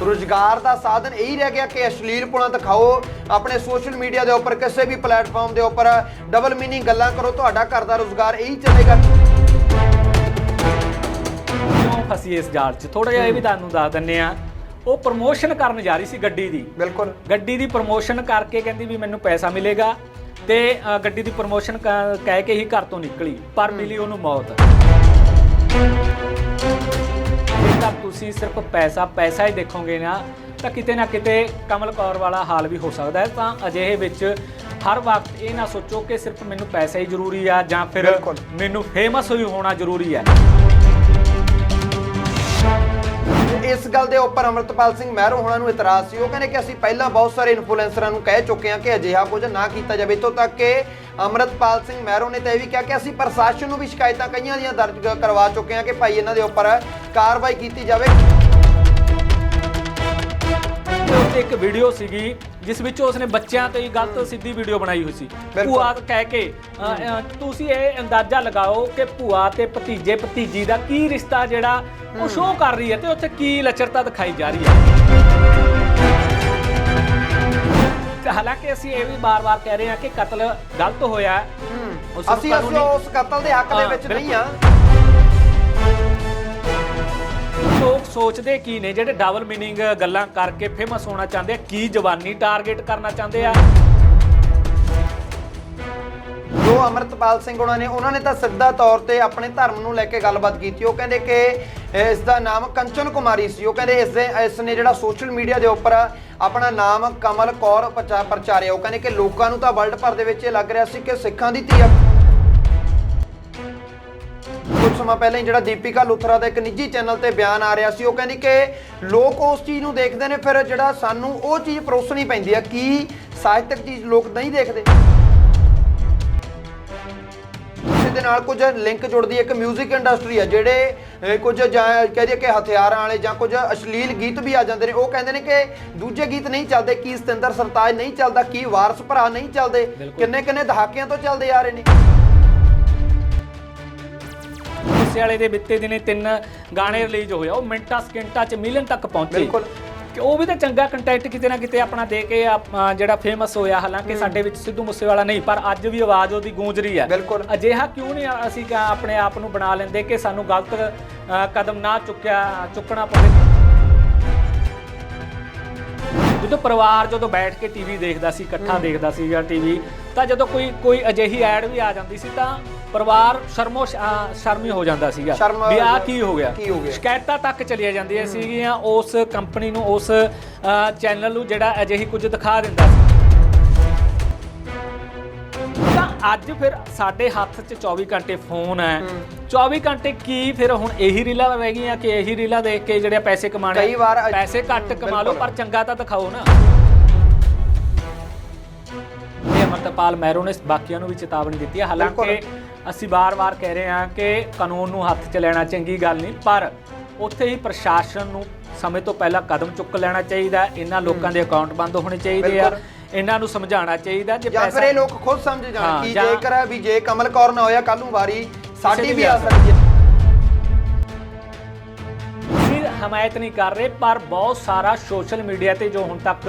ਰੁਜ਼ਗਾਰ ਦਾ ਸਾਧਨ ਇਹੀ ਰਹਿ ਗਿਆ ਕਿ ਅਸ਼ਲੀਲ ਪੁਣਾ ਦਿਖਾਓ ਆਪਣੇ ਸੋਸ਼ਲ ਮੀਡੀਆ ਦੇ ਉੱਪਰ ਕਿਸੇ ਵੀ ਪਲੇਟਫਾਰਮ ਦੇ ਉੱਪਰ ਡਬਲ ਮੀਨਿੰਗ ਗੱਲਾਂ ਕਰੋ ਤੁਹਾਡਾ ਘਰ ਦਾ ਰੁਜ਼ਗਾਰ ਇਹੀ ਚੱਲੇਗਾ। ਕਿਉਂ ਫਸੀ ਇਸ ਜਾਲ 'ਚ ਥੋੜਾ ਜਿਹਾ ਇਹ ਵੀ ਤੁਹਾਨੂੰ ਦੱਸ ਦਿੰਨੇ ਆ ਉਹ ਪ੍ਰਮੋਸ਼ਨ ਕਰਨ ਜਾ ਰਹੀ ਸੀ ਗੱਡੀ ਦੀ। ਬਿਲਕੁਲ। ਗੱਡੀ ਦੀ ਪ੍ਰਮੋਸ਼ਨ ਕਰਕੇ ਕਹਿੰਦੀ ਵੀ ਮੈਨੂੰ ਪੈਸਾ ਮਿਲੇਗਾ ਤੇ ਅ, ਗੱਡੀ ਦੀ ਪ੍ਰਮੋਸ਼ਨ ਕਹਿ ਕੇ ਹੀ ਘਰ ਤੋਂ ਨਿਕਲੀ ਪਰ ਮਿਲੀ ਉਹਨੂੰ ਮੌਤ। ਤੁਸੀਂ ਸਿਰਫ ਪੈਸਾ ਪੈਸਾ ਹੀ ਦੇਖੋਗੇ ਨਾ ਤਾਂ ਕਿਤੇ ਨਾ ਕਿਤੇ ਕਮਲ ਕੌਰ ਵਾਲਾ ਹਾਲ ਵੀ ਹੋ ਸਕਦਾ ਹੈ ਤਾਂ ਅਜਿਹੇ ਵਿੱਚ ਹਰ ਵਕਤ ਇਹ ਨਾ ਸੋਚੋ ਕਿ ਸਿਰਫ ਮੈਨੂੰ ਪੈਸਾ ਹੀ ਜ਼ਰੂਰੀ ਆ ਜਾਂ ਫਿਰ। ਮੈਨੂੰ ਫੇਮਸ ਹੀ ਹੋਣਾ ਜ਼ਰੂਰੀ ਹੈ ਇਸ ਗੱਲ ਦੇ ਉੱਪਰ ਅਮਰਤਪਾਲ ਸਿੰਘ ਮਹਿਰੋ ਹੋਣਾ ਨੂੰ ਇਤਰਾਜ਼ ਸੀ। ਉਹ ਕਹਿੰਦੇ ਕਿ ਅਸੀਂ ਪਹਿਲਾਂ ਬਹੁਤ ਸਾਰੇ ਇਨਫਲੂਐਂਸਰਾਂ ਨੂੰ ਕਹਿ ਚੁੱਕੇ ਹਾਂ ਕਿ ਅਜਿਹਾ ਕੁਝ ਨਾ ਕੀਤਾ ਜਾਵੇ। ਇੱਥੋਂ ਤੱਕ ਕਿ ਅਮਰਤਪਾਲ ਸਿੰਘ ਮਹਿਰੋ ਨੇ ਤਾਂ ਇਹ ਵੀ ਕਿਹਾ ਕਿ ਅਸੀਂ ਪ੍ਰਸ਼ਾਸਨ ਨੂੰ ਵੀ ਸ਼ਿਕਾਇਤਾਂ ਕਈਆਂ ਦੀਆਂ ਦਰਜ ਕਰਵਾ ਚੁੱਕੇ ਹਾਂ ਕਿ ਭਾਈ ਇਹਨਾਂ ਦੇ ਉੱਪਰ ਕਾਰਵਾਈ ਕੀਤੀ ਜਾਵੇ। ਉੱਤੇ ਇੱਕ ਵੀਡੀਓ ਸੀਗੀ ਜਿਸ ਵਿੱਚ ਉਸਨੇ ਬੱਚਿਆਂ ਤੇ ਹੀ ਗਲਤ ਸਿੱਧੀ ਵੀਡੀਓ ਬਣਾਈ ਹੋਈ ਸੀ। ਭੂਆ ਕਹਿ ਕੇ ਅ, ਅ, ਤੁਸੀਂ ਇਹ ਅੰਦਾਜ਼ਾ ਲਗਾਓ ਕਿ ਭੂਆ ਤੇ ਭਤੀਜੇ ਭਤੀਜੀ ਦਾ ਕੀ ਰਿਸ਼ਤਾ ਜਿਹੜਾ ਉਹ ਸ਼ੋਅ ਕਰ ਰਹੀ ਹੈ ਤੇ ਉੱਥੇ ਕੀ ਲੱਚਰਤਾ ਦਿਖਾਈ ਜਾ ਰਹੀ ਹੈ ਤੇ ਹਾਲਾਂਕਿ ਅਸੀਂ ਇਹ ਵੀ ਬਾਰ-ਬਾਰ ਕਹਿ ਰਹੇ ਹਾਂ ਕਿ ਕਤਲ ਗਲਤ ਹੋਇਆ ਹੈ। ਉਸ ਨੂੰ ਅਸੀਂ ਅਸੀਂ ਕਾਨੂੰਨੀ- ਉਸ ਕਤਲ ਦੇ ਹੱਕ ਦੇ ਹਾਂ, ਵਿੱਚ ਨਹੀਂ। ਆ ਲੋਕ ਸੋਚਦੇ ਕੀ ਨੇ? ਜਿਹੜੇ ਡਬਲ ਮੀਨਿੰਗ ਗੱਲਾਂ ਕਰਕੇ ਫੇਮਸ ਹੋਣਾ ਚਾਹੁੰਦੇ ਆ, ਕੀ ਜਵਾਨੀ ਟਾਰਗੇਟ ਕਰਨਾ ਚਾਹੁੰਦੇ ਆ? ਜੋ ਅਮਰਤਪਾਲ ਸਿੰਘ ਉਹਨਾਂ ਨੇ ਉਹਨਾਂ ਨੇ ਤਾਂ ਸਿੱਧਾ ਤੌਰ ਤੇ ਆਪਣੇ ਧਰਮ ਨੂੰ ਲੈ ਕੇ ਗੱਲਬਾਤ ਕੀਤੀ। ਉਹ ਕਹਿੰਦੇ ਕਿ ਇਸ ਦਾ ਨਾਮ ਕੰਚਨ ਕੁਮਾਰੀ ਸੀ। ਉਹ ਕਹਿੰਦੇ ਇਸ ਦੇ, ਇਸ ਨੇ ਜਿਹੜਾ ਸੋਸ਼ਲ ਮੀਡੀਆ ਦੇ ਉੱਪਰ ਆਪਣਾ ਨਾਮ ਕਮਲ ਕੌਰ ਪ੍ਰਚਾਰਿਆ। ਉਹ ਕਹਿੰਦੇ ਕਿ ਲੋਕਾਂ ਨੂੰ ਤਾਂ ਵਰਲਡ ਭਰ ਦੇ ਵਿੱਚ ਇਹ ਲੱਗ ਰਿਹਾ ਸੀ ਕਿ ਸਿੱਖਾਂ ਦੀ ਧੀ ਕੁਝ ਸਮਾਂ ਪਹਿਲਾਂ ਹੀ ਜਿਹੜਾ ਦੀਪਿਕਾ ਲੁਥਰਾ ਦਾ ਇੱਕ ਨਿੱਜੀ ਚੈਨਲ ਤੇ ਬਿਆਨ ਆ ਰਿਹਾ ਸੀ ਉਹ ਕਹਿੰਦੀ ਕਿ ਲੋਕ ਉਸ ਚੀਜ਼ ਨੂੰ ਦੇਖਦੇ ਨੇ ਫਿਰ ਜਿਹੜਾ ਸਾਨੂੰ ਉਹ ਚੀਜ਼ ਪਰੋਸਣੀ ਪੈਂਦੀ ਆ ਕੀ ਸਾਹਿਤਕ ਚੀਜ਼ ਲੋਕ ਨਹੀਂ ਦੇਖਦੇ ਦੇ ਨਾਲ ਕੁਝ ਲਿੰਕ ਜੁੜਦੀ ਇੱਕ 뮤직 ਇੰਡਸਟਰੀ ਹੈ ਜਿਹੜੇ ਕੁਝ ਕਹਿ ਦਈਏ ਕਿ ਹਥਿਆਰਾਂ ਵਾਲੇ ਜਾਂ ਕੁਝ ਅਸ਼ਲੀਲ ਗੀਤ ਵੀ ਆ ਜਾਂਦੇ ਨੇ ਉਹ ਕਹਿੰਦੇ ਨੇ ਕਿ ਦੂਜੇ ਗੀਤ ਨਹੀਂ ਚੱਲਦੇ ਕੀ ਸਤਿੰਦਰ ਸਰਤਾਜ ਨਹੀਂ ਚੱਲਦਾ ਕੀ ਵਾਰਸ ਭਰਾ ਨਹੀਂ ਚੱਲਦੇ। ਕਿੰਨੇ ਕਿੰਨੇ ਦਹਾਕਿਆਂ ਤੋਂ ਚੱਲਦੇ ਆ ਰਹੇ ਨੇ ਗੁੱਸੇ ਵਾਲੇ ਦੇ ਬਿੱਤੇ ਦਿਨੇ ਤਿੰਨ ਗਾਣੇ ਰਿਲੀਜ਼ ਹੋਏ ਆ, ਉਹ ਮਿੰਟਾਂ ਸਕਿੰਟਾਂ ਚ ਮਿਲੀਅਨ ਤੱਕ ਪਹੁੰਚੇ। ਬਿਲਕੁਲ। ਕਿ ਉਹ ਵੀ ਤਾਂ ਚੰਗਾ ਕੰਟੈਂਟ ਕਿਤੇ ਨਾ ਕਿਤੇ ਆਪਣਾ ਦੇ ਕੇ ਆਪ- ਅਹ ਜਿਹੜਾ ਫੇਮਸ ਹੋਇਆ ਹਾਲਾਂਕਿ ਸਾਡੇ ਵਿੱਚ ਸਿੱਧੂ ਮੂਸੇਵਾਲਾ ਨਹੀਂ ਪਰ ਅੱਜ ਵੀ ਆਵਾਜ਼ ਉਹਦੀ ਗੂੰਜ ਰਹੀ ਹੈ। ਬਿਲਕੁਲ। ਅਜਿਹਾ ਕਿਉਂ ਨਹੀਂ ਅਸੀਂ ਕਾ- ਆਪਣੇ ਆਪ ਨੂੰ ਬਣਾ ਲੈਂਦੇ ਕਿ ਸਾਨੂੰ ਗਲਤ ਅਹ, ਕਦਮ ਨਾ ਚੁੱਕਿਆ ਚੁੱਕਣਾ ਪਵੇ? ਜਦੋਂ ਪਰਿਵਾਰ ਜਦੋਂ ਬੈਠ ਕੇ ਟੀਵੀ ਦੇਖਦਾ ਸੀ ਇਕੱਠਾ ਦੇਖਦਾ ਸੀ ਜਾਂ ਟੀਵੀ ਤਾਂ ਜਦੋਂ ਕੋਈ ਕੋਈ ਅਜਿਹੀ ਐਡ ਵੀ ਆ ਜਾਂਦੀ ਸੀ ਤਾਂ ਪਰਿਵਾਰ ਸ਼ਰਮੋ ਅਹ ਸ਼ਰਮੀ ਹੋ ਜਾਂਦਾ ਸੀਗਾ। ਸ਼ਰਮ- ਵੀ ਆ ਕੀ ਹੋ ਗਿਆ? ਕੀ ਹੋ ਗਿਆ? ਸ਼ਿਕਾਇਤਾਂ ਤੱਕ ਚਲੀਆਂ ਜਾਂਦੀਆਂ ਸੀਗੀਆਂ ਉਸ ਕੰਪਨੀ ਨੂੰ ਉਸ ਚੈਨਲ ਨੂੰ ਜਿਹੜਾ ਅਜਿਹੀ ਕੁਝ ਦਿਖਾ ਦਿੰਦਾ ਸੀ। ਤਾਂ ਅੱਜ ਫਿਰ ਸਾਡੇ ਹੱਥ 'ਚ 24 ਘੰਟੇ ਫੋਨ ਹੈ। 24 ਘੰਟੇ ਕੀ ਫਿਰ ਹੁਣ ਇਹੀ ਰੀਲਾਂ ਰਹਿ ਗਈਆਂ ਕਿ ਇਹੀ ਰੀਲਾਂ ਦੇਖ ਕੇ ਜਿਹੜੇ ਪੈਸੇ ਕਮਾਣੇ ਕਈ ਵਾਰ ਅਜ- ਪੈਸੇ ਘੱਟ ਕਮਾ ਲਓ ਬਿਲਕੁਲ। ਪਰ ਚੰਗਾ ਤਾਂ ਦਿਖਾਓ ਨਾ। ਇਹ ਅਮਰਤਪਾਲ ਮਹਿਰੋ ਨੇ ਬਾਕੀਆਂ ਨੂੰ ਵੀ ਚੇਤਾਵਨੀ ਦਿੱਤੀ ਹੈ। ਹਾਲਾਂਕਿ ਅਸੀਂ ਬਾਰ-ਬਾਰ ਕਹਿ ਰਹੇ ਹਾਂ ਕਿ ਕਾਨੂੰਨ ਨੂੰ ਹੱਥ 'ਚ ਲੈਣਾ ਚੰਗੀ ਗੱਲ ਨਹੀਂ ਪਰ ਉੱਥੇ ਹੀ ਪ੍ਰਸ਼ਾਸਨ ਨੂੰ ਸਮੇਂ ਤੋਂ ਪਹਿਲਾਂ ਕਦਮ ਚੁੱਕ ਲੈਣਾ ਚਾਹੀਦਾ। ਇਹਨਾਂ ਲੋਕਾਂ ਦੇ ਅਕਾਊਂਟ ਬੰਦ ਹੋਣੇ ਚਾਹੀਦੇ ਆ। ਇਹਨਾਂ ਨੂੰ ਸਮਝਾਉਣਾ ਚਾਹੀਦਾ ਜੇ ਜਾਂ ਫਿਰ ਪੈਸਾ ਇਹ ਲੋਕ ਖੁਦ ਸਮਝ ਜਾਣ ਹਾਂ, ਕਿ ਜਾਂ- ਜੇਕਰ ਵੀ ਜੇ ਕਮਲ ਕੌਰ ਨਾ ਹੋਇਆ ਕੱਲ ਨੂੰ ਵਾਰੀ ਸਾਡੀ ਦੀ ਵੀ ਵੀ ਆ ਆ ਸਕਦੀ ਹੈ। ਅਸੀਂ ਹਮਾਇਤ ਨਹੀਂ ਕਰ ਰਹੇ ਪਰ ਬਹੁਤ ਸਾਰਾ ਸੋਸ਼ਲ ਮੀਡੀਆ ਤੇ ਜੋ ਹੁਣ ਤੱਕ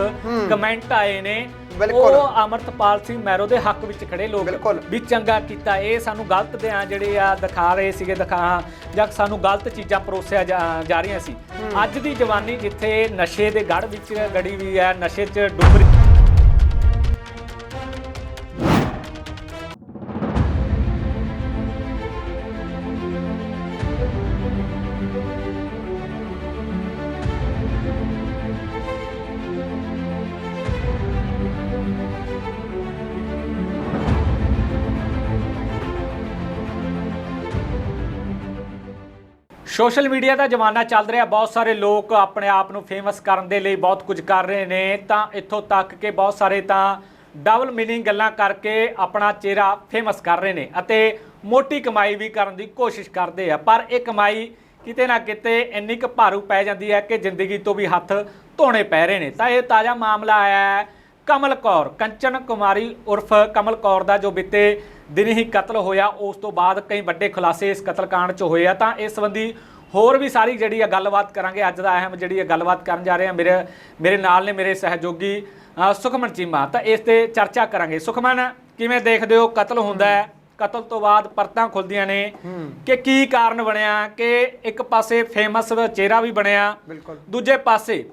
ਕਮੈਂਟ ਆਏ ਨੇ ਬਿਲਕੁਲ। ਉਹ ਅਮਰਤਪਾਲ ਸਿੰਘ ਮੈਰੋ ਦੇ ਹੱਕ ਵਿੱਚ ਖੜੇ ਲੋਕ ਬਿਲਕੁਲ। ਵੀ ਚੰਗਾ ਕੀਤਾ ਇਹ ਸਾਨੂੰ ਗਲਤ ਦੇ ਆ ਜਿਹੜੇ ਆ ਦਿਖਾ ਰਹੇ ਸੀਗੇ ਦਿਖਾ ਜਾਂ ਸਾਨੂੰ ਗਲਤ ਚੀਜ਼ਾਂ ਪਰੋਸਿਆ ਜਾ ਜਾ ਰਹੀਆਂ ਸੀ ਅੱਜ ਦੀ ਜਵਾਨੀ ਜਿੱਥੇ ਨਸ਼ੇ ਦੇ ਗੜ ਵਿੱਚ ਗੜੀ ਵੀ ਹੈ ਨਸ਼ੇ 'ਚ ਡੁੱਬ ਰਹੀ ਸੋਸ਼ਲ ਮੀਡੀਆ ਦਾ ਜ਼ਮਾਨਾ ਚੱਲ ਰਿਹਾ, ਬਹੁਤ ਸਾਰੇ ਲੋਕ ਆਪਣੇ ਆਪ ਨੂੰ ਫੇਮਸ ਕਰਨ ਦੇ ਲਈ ਬਹੁਤ ਕੁਝ ਕਰ ਰਹੇ ਨੇ, ਤਾਂ ਇੱਥੋਂ ਤੱਕ ਕਿ ਬਹੁਤ ਸਾਰੇ ਤਾਂ ਡਬਲ ਮੀਨਿੰਗ ਗੱਲਾਂ ਕਰਕੇ ਆਪਣਾ ਚਿਹਰਾ ਫੇਮਸ ਕਰ ਰਹੇ ਨੇ ਅਤੇ ਮੋਟੀ ਕਮਾਈ ਵੀ ਕਰਨ ਦੀ ਕੋਸ਼ਿਸ਼ ਕਰਦੇ ਆ। ਪਰ ਇਹ ਕਮਾਈ ਕਿਤੇ ਨਾ ਕਿਤੇ ਇੰਨੀ ਕੁ ਭਾਰੂ ਪੈ ਜਾਂਦੀ ਹੈ ਕਿ ਜ਼ਿੰਦਗੀ ਤੋਂ ਵੀ ਹੱਥ ਧੋਣੇ ਪੈ ਰਹੇ ਨੇ। ਤਾਂ ਇਹ ਤਾਜ਼ਾ ਮਾਮਲਾ ਆਇਆ ਹੈ ਕਮਲ ਕੌਰ, ਕੰਚਨ ਕੁਮਾਰੀ ਉਰਫ ਕਮਲ ਕੌਰ ਦਾ ਜੋ ਬੀਤੇ ਦਿਨ ਹੀ ਕਤਲ ਹੋਇਆ ਉਸ ਤੋਂ ਬਾਅਦ ਕਈ ਵੱਡੇ ਖੁਲਾਸੇ ਇਸ ਕਤਲकांड 'ਚ ਹੋਏ ਆ। ਤਾਂ ਇਸ ਸੰਬੰਧੀ ਹੋਰ ਵੀ ਸਾਰੀ ਜਿਹੜੀ ਆ ਗੱਲਬਾਤ ਕਰਾਂਗੇ। ਅੱਜ ਦਾ ਅਹਿਮ ਜਿਹੜੀ ਆ ਗੱਲਬਾਤ ਕਰਨ ਜਾ ਰਹੇ ਹਾਂ ਮੇਰੇ ਮੇਰੇ ਨਾਲ ਨੇ ਮੇਰੇ ਸਹਿਯੋਗੀ ਸੁਖਮਨ ਚੀਮਾ। ਤਾਂ ਇਸ ਤੇ ਚਰਚਾ ਕਰਾਂਗੇ। ਸੁਖਮਨ ਕਿਵੇਂ ਦੇਖਦੇ ਹੋ? ਕਤਲ ਹੁੰਦਾ ਹੈ। ਕਤਲ ਤੋਂ ਬਾਅਦ ਪਰਤਾਂ ਖੁੱਲਦੀਆਂ ਨੇ। ਕਿ ਕੀ ਕਾਰਨ ਬਣਿਆ? ਕਿ ਇੱਕ ਪਾਸੇ ਫੇਮਸ ਚਿਹਰਾ ਵੀ ਬਣਿਆ। ਦੂਜੇ ਪਾਸੇ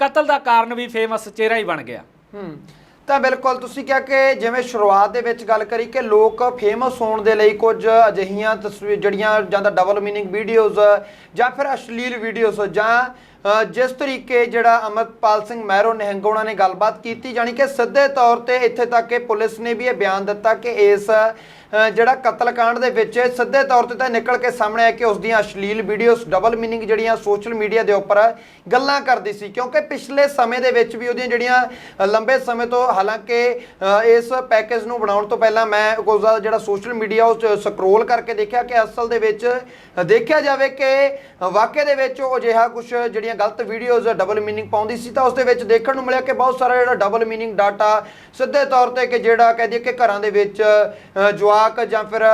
ਕਤਲ ਦਾ ਕਾਰਨ ਵੀ ਫੇਮਸ ਚਿਹਰਾ ਹੀ ਬਣ ਗਿਆ। ਹੂੰ। ਤਾਂ ਬਿਲਕੁਲ ਤੁਸੀਂ ਕਿਹਾ ਕਿ ਜਿਵੇਂ ਸ਼ੁਰੂਆਤ ਦੇ ਵਿੱਚ ਗੱਲ ਕਰੀ ਕਿ ਲੋਕ ਫੇਮਸ ਹੋਣ ਦੇ ਲਈ ਕੁਝ ਅਜਿਹੀਆਂ ਤਸਵੀਰ ਜਿਹੜੀਆਂ ਜਾਂ ਤਾਂ ਡਬਲ ਮੀਨਿੰਗ ਵੀਡੀਓਜ਼ ਜਾਂ ਫਿਰ ਅਸ਼ਲੀਲ ਵੀਡੀਓਜ਼ ਜਾਂ ਜਿਸ ਤਰੀਕੇ ਜਿਹੜਾ ਅਮਰਪਾਲ ਸਿੰਘ ਮਹਿਰੋ ਨਿਹੰਗ ਨੇ ਗੱਲਬਾਤ ਕੀਤੀ, ਜਾਣੀ ਕਿ ਸਿੱਧੇ ਤੌਰ ਤੇ ਇੱਥੇ ਤੱਕ ਕਿ ਪੁਲਿਸ ਨੇ ਵੀ ਇਹ ਬਿਆਨ ਦਿੱਤਾ ਕਿ ਇਸ ਜਿਹੜਾ ਕਤਲकांड ਦੇ ਵਿੱਚ ਸਿੱਧੇ ਤੌਰ ਤੇ ਤਾਂ ਨਿਕਲ ਕੇ ਸਾਹਮਣੇ ਆਇਆ ਕਿ ਉਸ ਦੀਆਂ ਅਸ਼ਲੀਲ ਵੀਡੀਓਜ਼, ਡਬਲ ਮੀਨਿੰਗ ਜਿਹੜੀਆਂ ਸੋਸ਼ਲ ਮੀਡੀਆ ਦੇ ਉੱਪਰ ਗੱਲਾਂ ਕਰਦੀ ਸੀ। ਕਿਉਂਕਿ ਪਿਛਲੇ ਸਮੇਂ ਦੇ ਵਿੱਚ ਵੀ ਉਹਦੀਆਂ ਜਿਹੜੀਆਂ ਲੰਬੇ ਸਮੇਂ ਤੋਂ ਹਾਲਾਂਕਿ ਇਸ ਪੈਕੇਜ ਨੂੰ ਬਣਾਉਣ ਤੋਂ ਪਹਿਲਾਂ ਮੈਂ ਉਸਦਾ ਜਿਹੜਾ ਸੋਸ਼ਲ ਮੀਡੀਆ ਉਹ ਸਕਰੋਲ ਕਰਕੇ ਦੇਖਿਆ ਕਿ ਅਸਲ ਦੇ ਵਿੱਚ ਦੇਖਿਆ ਜਾਵੇ ਕਿ ਵਾਕਿਆ ਦੇ ਵਿੱਚ ਉਹ ਅਜਿਹਾ ਕੁਝ ਜਿਹੜੀਆਂ ਗਲਤ ਵੀਡੀਓਜ਼ ਡਬਲ ਮੀਨਿੰਗ ਪਾਉਂਦੀ ਸੀ ਤਾਂ ਉਸ ਦੇ ਵਿੱਚ ਦੇਖਣ ਨੂੰ ਮਿਲਿਆ ਕਿ ਬਹੁਤ ਸਾਰਾ ਜਿਹੜਾ ਡਬਲ ਮੀਨਿੰਗ ਡਾਟਾ ਸਿੱਧੇ ਤੌਰ ਤੇ ਕਿ ਜਿਹੜਾ ਕਹਿ ਦਈਏ ਕਿ ਘਰਾਂ ਦੇ ਵਿੱਚ ਜਵਾਕ ਜਾਂ ਫਿਰ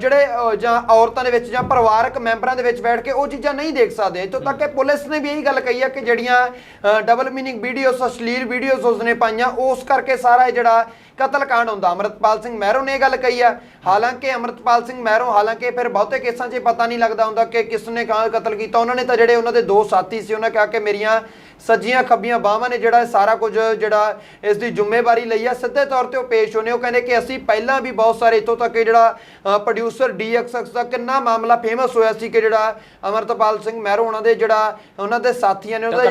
ਜਿਹੜੇ ਜਾਂ ਔਰਤਾਂ ਦੇ ਵਿੱਚ ਜਾਂ ਪਰਿਵਾਰਕ ਮੈਂਬਰਾਂ ਦੇ ਵਿੱਚ ਬੈਠ ਕੇ ਉਹ ਚੀਜ਼ਾਂ ਨਹੀਂ ਦੇਖ ਸਕਦੇ। ਇੱਥੋਂ ਤੱਕ ਕਿ ਪੁਲਿਸ ਨੇ ਵੀ ਇਹੀ ਗੱਲ ਕਹੀ ਹੈ ਕਿ ਜਿਹੜੀਆਂ ਡਬਲ ਮੀਨਿੰਗ ਵੀਡੀਓਜ਼ ਅਸ਼ਲੀਲ ਵੀਡੀਓਜ਼ ਉਸਨੇ ਪਾਈਆਂ, ਉਸ ਕਰਕੇ ਸਾਰਾ ਇਹ ਜਿਹੜਾ ਕਤਲकांड ਹੁੰਦਾ। ਅਮਰਤਪਾਲ ਸਿੰਘ ਮਹਿਰੋ ਨੇ ਇਹ ਗੱਲ ਕਹੀ ਆ ਹਾਲਾਂਕਿ ਅਮਰਤਪਾਲ ਸਿੰਘ ਮਹਿਰੋ ਹਾਲਾਂਕਿ ਫਿਰ ਬਹੁਤੇ ਕੇਸਾਂ 'ਚ ਪਤਾ ਨਹੀਂ ਲੱਗਦਾ ਹੁੰਦਾ ਕਿ ਕਿਸ ਨੇ ਕਾਂ ਕਤਲ ਕੀਤਾ। ਉਹਨਾਂ ਨੇ ਤਾਂ ਜਿਹੜੇ ਉਹਨਾਂ ਦੇ ਦੋ ਸਾਥੀ ਸੀ ਉਹਨਾਂ ਕਿਹਾ ਕਿ ਮੇਰੀਆਂ ਸੱਜੀਆਂ ਖੱਬੀਆਂ ਬਾਹਾਂ ਨੇ ਜਿਹੜਾ ਸਾਰਾ ਕੁਝ ਜਿਹੜਾ ਇਸ ਦੀ ਜ਼ਿੰਮੇਵਾਰੀ ਲਈ ਆ ਸਿੱਧੇ ਤੌਰ ਤੇ ਉਹ ਪੇਸ਼ ਹੋਣੇ। ਉਹ ਕਹਿੰਦੇ ਕਿ ਅਸੀਂ ਪਹਿਲਾਂ ਵੀ ਬਹੁਤ ਸਾਰੇ ਇੱਥੋਂ ਤੱਕ ਜਿਹੜਾ ਪ੍ਰੋਡਿਊਸਰ ਡੀਐਕਸਐਕਸ ਦਾ ਕਿੰਨਾ ਮਾਮਲਾ ਫੇਮਸ ਹੋਇਆ ਸੀ ਕਿ ਜਿਹੜਾ ਅਮਰਤਪਾਲ ਸਿੰਘ ਮਹਿਰੋ ਉਹਨਾਂ ਦੇ ਜਿਹੜਾ ਉਹਨਾਂ ਦੇ ਸਾਥੀਆਂ ਨੇ ਉਹਦਾ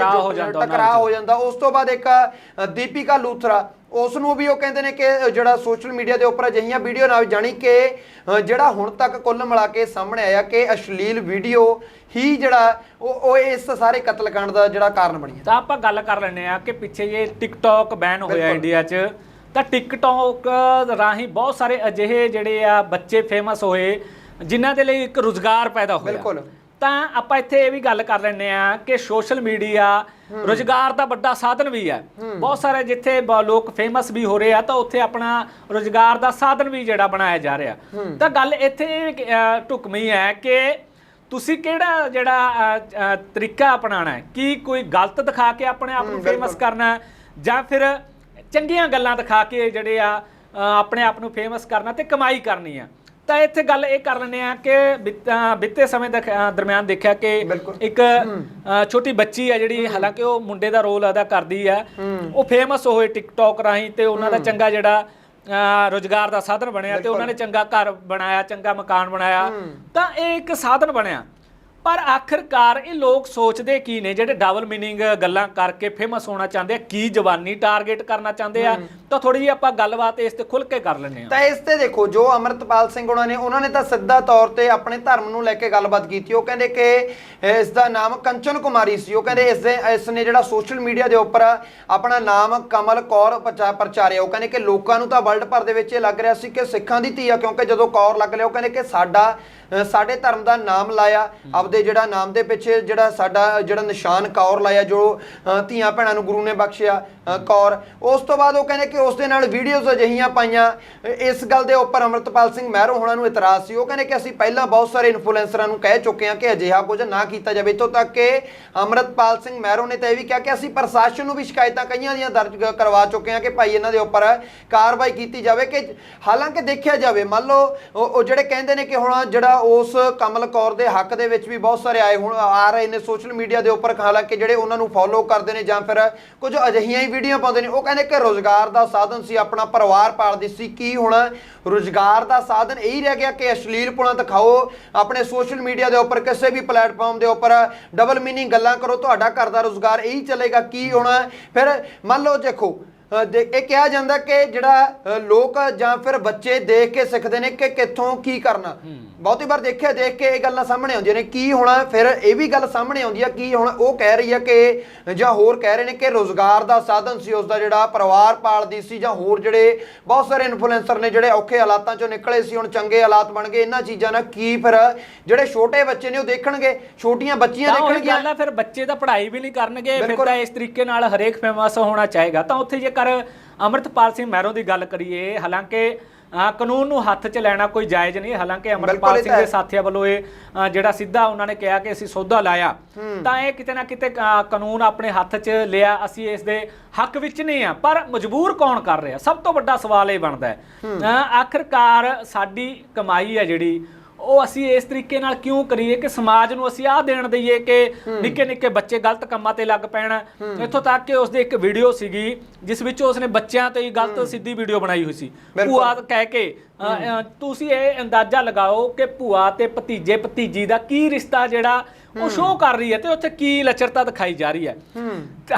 ਟਕਰਾਅ ਹੋ ਜਾਂਦਾ ਉਸ ਤੋਂ ਬਾਅਦ ਇੱਕ ਦੀਪਿਕਾ ਲੂਥਰਾ ਉਸ ਨੂੰ ਵੀ ਉਹ ਕਹਿੰਦੇ ਨੇ ਕਿ ਜਿਹੜਾ ਸੋਸ਼ਲ ਮੀਡੀਆ ਦੇ ਉੱਪਰ ਅਜਿਹੀਆਂ ਵੀਡੀਓ ਨਾਲ ਜਾਣੀ ਕਿ ਜਿਹੜਾ ਹੁਣ ਤੱਕ ਕੁੱਲ ਮਿਲਾ ਕੇ ਸਾਹਮਣੇ ਆਇਆ ਕਿ ਅਸ਼ਲੀਲ ਵੀਡੀਓ ਹੀ ਜਿਹੜਾ ਉਹ ਉਹ ਇਸ ਸਾਰੇ ਕਤਲकांड ਦਾ ਜਿਹੜਾ ਕਾਰਨ ਬਣੀ ਹੈ ਤਾਂ ਆਪਾਂ ਗੱਲ ਕਰ ਲੈਂਦੇ ਆ ਕਿ ਪਿੱਛੇ ਜੇ ਟਿਕਟੌਕ ਬੈਨ ਹੋਇਆ। ਇੰਡੀਆ 'ਚ ਤਾਂ ਟਿਕਟੌਕ ਰਾਹੀਂ ਬਹੁਤ ਸਾਰੇ ਅਜਿਹੇ ਜਿਹੜੇ ਆ ਬੱਚੇ ਫੇਮਸ ਹੋਏ ਜਿਨ੍ਹਾਂ ਦੇ ਲਈ ਇੱਕ ਰੁਜ਼ਗਾਰ ਪੈਦਾ ਹੋਇਆ ਬਿਲਕੁਲ। ਤਾਂ ਆਪਾਂ ਇੱਥੇ ਇਹ ਵੀ ਗੱਲ ਕਰ ਲੈਂਦੇ ਆ ਕਿ ਸੋਸ਼ਲ ਮੀਡੀਆ ਰੁਜ਼ਗਾਰ ਦਾ ਵੱਡਾ ਸਾਧਨ ਵੀ ਹੈ। ਬਹੁਤ ਸਾਰੇ ਜਿੱਥੇ ਲੋਕ ਫੇਮਸ ਵੀ ਹੋ ਰਹੇ ਆ ਤਾਂ ਉੱਥੇ ਆਪਣਾ ਰੁਜ਼ਗਾਰ ਦਾ ਸਾਧਨ ਵੀ ਜਿਹੜਾ ਬਣਾਇਆ ਜਾ ਰਿਹਾ। ਤਾਂ ਗੱਲ ਇੱਥੇ ਢੁਕਵੀਂ ਹੈ ਕਿ ਤੁਸੀਂ ਕਿਹੜਾ ਜਿਹੜਾ ਤਰੀਕਾ ਅਪਣਾਉਣਾ ਹੈ? ਕੀ ਕੋਈ ਗਲਤ ਦਿਖਾ ਕੇ ਆਪਣੇ ਆਪ ਨੂੰ ਫੇਮਸ ਕਰਨਾ ਜਾਂ ਫਿਰ ਚੰਗੀਆਂ ਗੱਲਾਂ ਦਿਖਾ ਕੇ ਜਿਹੜੇ ਆ ਆਪਣੇ ਆਪ ਨੂੰ ਫੇਮਸ ਕਰਨਾ ਤੇ ਕਮਾਈ ਕਰਨੀ ਆ ਤਾਂ ਇੱਥੇ ਗੱਲ ਇਹ ਕਰ ਲੈਂਦੇ ਆ ਕਿ ਬਿਤ- ਸਮੇਂ ਦੇ ਦਰਮਿਆਨ ਦੇਖਿਆ ਕਿ। ਇੱਕ ਛੋਟੀ ਬੱਚੀ ਆ ਜਿਹੜੀ ਹਾਲਾਂਕਿ ਉਹ ਮੁੰਡੇ ਦਾ ਰੋਲ ਅਦਾ ਕਰਦੀ ਆ ਉਹ ਫੇਮਸ ਹੋਏ ਟਿਕਟੌਕ ਰਾਹੀਂ ਤੇ ਉਹਨਾਂ ਦਾ ਚੰਗਾ ਜਿਹੜਾ ਰੁਜ਼ਗਾਰ ਦਾ ਸਾਧਨ ਬਣਿਆ ਤੇ ਉਹਨਾਂ ਨੇ ਚੰਗਾ ਘਰ ਬਣਾਇਆ ਚੰਗਾ ਮਕਾਨ ਬਣਾਇਆ। ਤਾਂ ਇਹ ਇੱਕ ਸਾਧਨ ਬਣਿਆ। ਪਰ ਆਖਰਕਾਰ ਇਹ ਲੋਕ ਸੋਚਦੇ ਕੀ ਨੇ? ਜਿਹੜੇ ਡਬਲ ਮੀਨਿੰਗ ਗੱਲਾਂ ਕਰਕੇ ਫੇਮਸ ਹੋਣਾ ਚਾਹੁੰਦੇ ਆ ਕੀ ਜਵਾਨੀ ਟਾਰਗੇਟ ਕਰਨਾ ਚਾਹੁੰਦੇ ਆ? ਤਾਂ ਥੋੜੀ ਜਿਹੀ ਆਪਾਂ ਗੱਲਬਾਤ ਇਸ ਤੇ ਖੁੱਲ ਕੇ ਕਰ ਲੈਂਦੇ ਹਾਂ। ਤਾਂ ਇਸ ਤੇ ਦੇਖੋ ਜੋ ਅਮਰਤਪਾਲ ਸਿੰਘ ਉਹਨਾਂ ਨੇ ਉਹਨਾਂ ਨੇ ਤਾਂ ਸਿੱਧਾ ਤੌਰ ਤੇ ਆਪਣੇ ਧਰਮ ਨੂੰ ਲੈ ਕੇ ਗੱਲਬਾਤ ਕੀਤੀ। ਉਹ ਕਹਿੰਦੇ ਕਿ ਇਸ ਦਾ ਨਾਮ ਕੰਚਨ ਕੁਮਾਰੀ ਸੀ। ਉਹ ਕਹਿੰਦੇ ਇਸ ਦੇ ਇਸ ਨੇ ਜਿਹੜਾ ਸੋਸ਼ਲ ਮੀਡੀਆ ਦੇ ਉੱਪਰ ਆਪਣਾ ਨਾਮ ਕਮਲ ਕੌਰ ਪ੍ਰਚਾ- ਪ੍ਰਚਾਰਿਆ। ਉਹ ਕਹਿੰਦੇ ਕਿ ਲੋਕਾਂ ਨੂੰ ਤਾਂ ਵਰਲਡ ਭਰ ਦੇ ਵਿੱਚ ਇਹ ਲੱਗ ਰਿਹਾ ਸੀ ਕਿ ਸਿੱਖਾਂ ਦੀ ਧੀ ਆ ਕਿਉਂਕਿ ਜਦੋਂ ਕੌਰ ਲੱਗ ਲਿਆ ਉਹ ਕਹਿੰਦੇ ਕਿ ਸਾਡਾ ਅ, ਸਾਡੇ ਧਰਮ ਦਾ ਨਾਮ ਲਾਇਆ। ਆਪਦੇ ਜਿਹੜਾ ਨਾਮ ਦੇ ਪਿੱਛੇ ਜਿਹੜਾ ਸਾਡਾ ਜਿਹੜਾ ਨਿਸ਼ਾਨ ਕੌਰ ਲਾਇਆ ਜੋ ਅ, ਧੀਆਂ ਭੈਣਾਂ ਨੂੰ ਗੁਰੂ ਨੇ ਬਖਸ਼ਿਆ ਅ, ਕੌਰ। ਉਸ ਤੋਂ ਬਾਅਦ ਉਹ ਕਹਿੰਦੇ ਕਿ ਉਸ ਦੇ ਨਾਲ ਵੀਡੀਓਜ਼ ਅਜਿਹੀਆਂ ਪਾਈਆਂ। ਇਸ ਗੱਲ ਦੇ ਉੱਪਰ ਅਮਰਤਪਾਲ ਸਿੰਘ ਮਹਿਰੋ ਹੋਣਾ ਨੂੰ ਇਤਰਾਜ਼ ਸੀ। ਉਹ ਕਹਿੰਦੇ ਕਿ ਅਸੀਂ ਪਹਿਲਾਂ ਬਹੁਤ ਸਾਰੇ ਇਨਫਲੂਐਂਸਰਾਂ ਨੂੰ ਕਹਿ ਚੁੱਕੇ ਹਾਂ ਕਿ ਅਜਿਹਾ ਕੁਝ ਨਾ ਕੀਤਾ ਜਾਵੇ। ਇੱਥੋਂ ਤੱਕ ਕਿ ਅਮਰਤਪਾਲ ਸਿੰਘ ਮਹਿਰੋ ਨੇ ਤਾਂ ਇਹ ਵੀ ਕਿਹਾ ਕਿ ਅਸੀਂ ਪ੍ਰਸ਼ਾਸਨ ਨੂੰ ਵੀ ਸ਼ਿਕਾਇਤਾਂ ਕਈਆਂ ਦੀਆਂ ਦਰਜ ਕਰਵਾ ਚੁੱਕੇ ਹਾਂ ਕਿ ਭਾਈ ਇਹਨਾਂ ਦੇ ਉੱਪਰ ਕਾਰਵਾਈ ਕੀਤੀ ਜਾਵੇ ਕਿ ਹਾਲਾਂਕਿ ਦੇਖਿਆ ਜਾਵੇ, ਮੰਨ ਲਓ, ਉਹ ਉਹ ਜਿਹੜੇ ਕਹਿੰਦੇ ਨੇ ਕਿ ਹੁਣ ਜਿਹੜਾ ਉਸ ਕਮਲ ਕੌਰ ਦੇ ਹੱਕ ਦੇ ਵਿੱਚ ਵੀ ਬਹੁਤ ਸਾਰੇ ਆਏ ਹੁਣ, ਆ ਰਹੇ ਨੇ ਸੋਸ਼ਲ ਮੀਡੀਆ ਦੇ ਉੱਪਰ, ਹਾਲਾਂਕਿ ਜਿਹੜੇ ਉਹਨਾਂ ਨੂੰ ਫੋਲੋ ਕਰਦੇ ਨੇ ਜਾਂ ਫਿਰ ਕੁਝ ਅਜਿਹੀਆਂ ਹੀ ਵੀਡੀਓ ਪਾਉਂਦੇ ਨੇ, ਉਹ ਕਹਿੰਦੇ ਕਿ ਰੋਜ਼ਗਾਰ ਦਾ ਸਾਧਨ ਸੀ, ਆਪਣਾ ਪਰਿਵਾਰ ਪਾਲਦੀ ਸੀ। ਕੀ ਹੁਣ ਰੋਜ਼ਗਾਰ ਦਾ ਸਾਧਨ ਇਹੀ ਰਹਿ ਗਿਆ ਕਿ ਅਸ਼ਲੀਲ ਅਸ਼ਲੀਲਪੁਣਾ ਦਿਖਾਓ, ਆਪਣੇ ਸੋਸ਼ਲ ਮੀਡੀਆ ਦੇ ਉੱਪਰ, ਕਿਸੇ ਵੀ ਪਲੇਟਫਾਰਮ ਦੇ ਉੱਪਰ ਡਬਲ ਮੀਨਿੰਗ ਗੱਲਾਂ ਕਰੋ, ਤੁਹਾਡਾ ਘਰ ਦਾ ਰੋਜ਼ਗਾਰ ਇਹੀ ਚੱਲੇਗਾ। ਕੀ ਹੋਣਾ? ਫਿਰ ਮੰਨ ਲਓ, ਦੇਖੋ ਦੇ- ਇਹ ਕਿਹਾ ਜਾਂਦਾ ਕਿ ਜਿਹੜਾ ਲੋਕ ਜਾਂ ਫਿਰ ਬੱਚੇ ਦੇਖ ਕੇ ਸਿੱਖਦੇ ਨੇ ਕਿ ਕਿੱਥੋਂ ਕੀ ਕਰਨਾ। ਬਹੁਤੀ ਵਾਰ ਦੇਖਿਆ ਦੇਖ ਕੇ ਇਹ ਗੱਲਾਂ ਸਾਹਮਣੇ ਆਉਂਦੀਆਂ ਨੇ ਕੀ ਹੋਣਾ ਫਿਰ ਇਹ ਵੀ ਗੱਲ ਸਾਹਮਣੇ ਆਉਂਦੀ ਆ ਕੀ ਹੁਣ ਉਹ ਕਹਿ ਰਹੀ ਆ ਕਿ ਜਾਂ ਹੋਰ ਕਹਿ ਰਹੇ ਨੇ ਕਿ ਰੋਜ਼ਗਾਰ ਦਾ ਸਾਧਨ ਸੀ ਉਸ ਦਾ ਜਿਹੜਾ ਪਰਿਵਾਰ ਪਾਲਦੀ ਸੀ ਜਾਂ ਹੋਰ ਜਿਹੜੇ ਬਹੁਤ ਸਾਰੇ ਇਨਫਲੂਐਂਸਰ ਨੇ ਜਿਹੜੇ ਔਖੇ ਹਾਲਾਤਾਂ ਚੋਂ ਨਿਕਲੇ ਸੀ ਹੁਣ ਚੰਗੇ ਹਾਲਾਤ ਬਣ ਗਏ ਇਹਨਾਂ ਚੀਜ਼ਾਂ ਨਾਲ ਕੀ ਫਿਰ ਜਿਹੜੇ ਛੋਟੇ ਬੱਚੇ ਨੇ ਉਹ ਦੇਖਣਗੇ ਛੋਟੀਆਂ ਬੱਚੀਆਂ ਦੇਖਣਗੀਆਂ। ਫਿਰ ਬੱਚੇ ਤਾਂ ਪੜ੍ਹਾਈ ਵੀ ਨਹੀਂ ਕਰਨਗੇ ਫਿਰ। ਤਾਂ ਇਸ ਤਰੀਕੇ ਨਾਲ ਹਰੇਕ ਫੇਮਸ ਹੋਣਾ ਚਾਹੇਗਾ ਤਾਂ ਉੱਥੇ ਜੇਕਰ ਅਮਰਤਪਾਲ ਸਿੰਘ ਮਹਿਰੋ ਦੀ ਗੱਲ ਕਰੀਏ ਹਾਲਾਂਕਿ ਅ, ਕਾਨੂੰਨ ਨੂੰ ਹੱਥ 'ਚ ਲੈਣਾ ਕੋਈ ਜਾਇਜ਼ ਨਹੀਂ ਹਾਲਾਂਕਿ ਬਿਲਕੁਲ ਅਮਰਪਾਲ ਇਹ ਸਿੰਘ ਤਾਂ ਦੇ ਹੈ। ਸਾਥੀਆਂ ਵੱਲੋਂ ਇਹ ਅ, ਜਿਹੜਾ ਸਿੱਧਾ ਉਹਨਾਂ ਨੇ ਕਿਹਾ ਕਿ ਅਸੀਂ ਸੌਦਾ ਲਾਇਆ ਤਾਂ ਇਹ ਕਿਤੇ ਨਾ ਕਿਤੇ ਅ, ਕਾਨੂੰਨ ਆਪਣੇ ਹੱਥ 'ਚ ਲਿਆ ਅਸੀਂ ਇਸ ਦੇ ਹੱਕ ਵਿੱਚ ਨਹੀਂ ਆ ਪਰ ਮਜਬੂਰ ਕੌਣ ਕਰ ਰਿਹਾ? ਸਭ ਤੋਂ ਵੱਡਾ ਸਵਾਲ ਇਹ ਬਣਦਾ ਹੈ। ਅ, ਆਖਰਕਾਰ ਸਾਡੀ ਕਮਾਈ ਹੈ ਜਿਹੜੀ ਉਹ ਅਸੀਂ ਇਸ ਤਰੀਕੇ ਨਾਲ ਕਿਉਂ ਕਰੀਏ ਕਿ ਸਮਾਜ ਨੂੰ ਅਸੀਂ ਆਹ ਦੇਣ ਦਈਏ ਕਿ ਨਿੱਕੇ ਨਿੱਕੇ ਬੱਚੇ ਗਲਤ ਕੰਮਾਂ ਤੇ ਲੱਗ ਪੈਣ। ਇੱਥੋਂ ਤੱਕ ਕਿ ਉਸਦੀ ਇੱਕ ਵੀਡੀਓ ਸੀਗੀ ਜਿਸ ਵਿੱਚ ਉਸਨੇ ਬੱਚਿਆਂ ਤੇ ਹੀ ਗਲਤ ਸਿੱਧੀ ਵੀਡੀਓ ਬਣਾਈ ਹੋਈ ਸੀ। ਭੂਆ ਕਹਿ ਕੇ ਤੁਸੀਂ ਇਹ ਅੰਦਾਜ਼ਾ ਲਗਾਓ ਕਿ ਭੂਆ ਤੇ ਭਤੀਜੇ ਭਤੀਜੀ ਦਾ ਕੀ ਰਿਸ਼ਤਾ ਜਿਹੜਾ ਉਹ ਸ਼ੋਅ ਕਰ ਰਹੀ ਹੈ ਤੇ ਉੱਥੇ ਕੀ ਲੱਚਰਤਾ ਦਿਖਾਈ ਜਾ ਰਹੀ ਹੈ।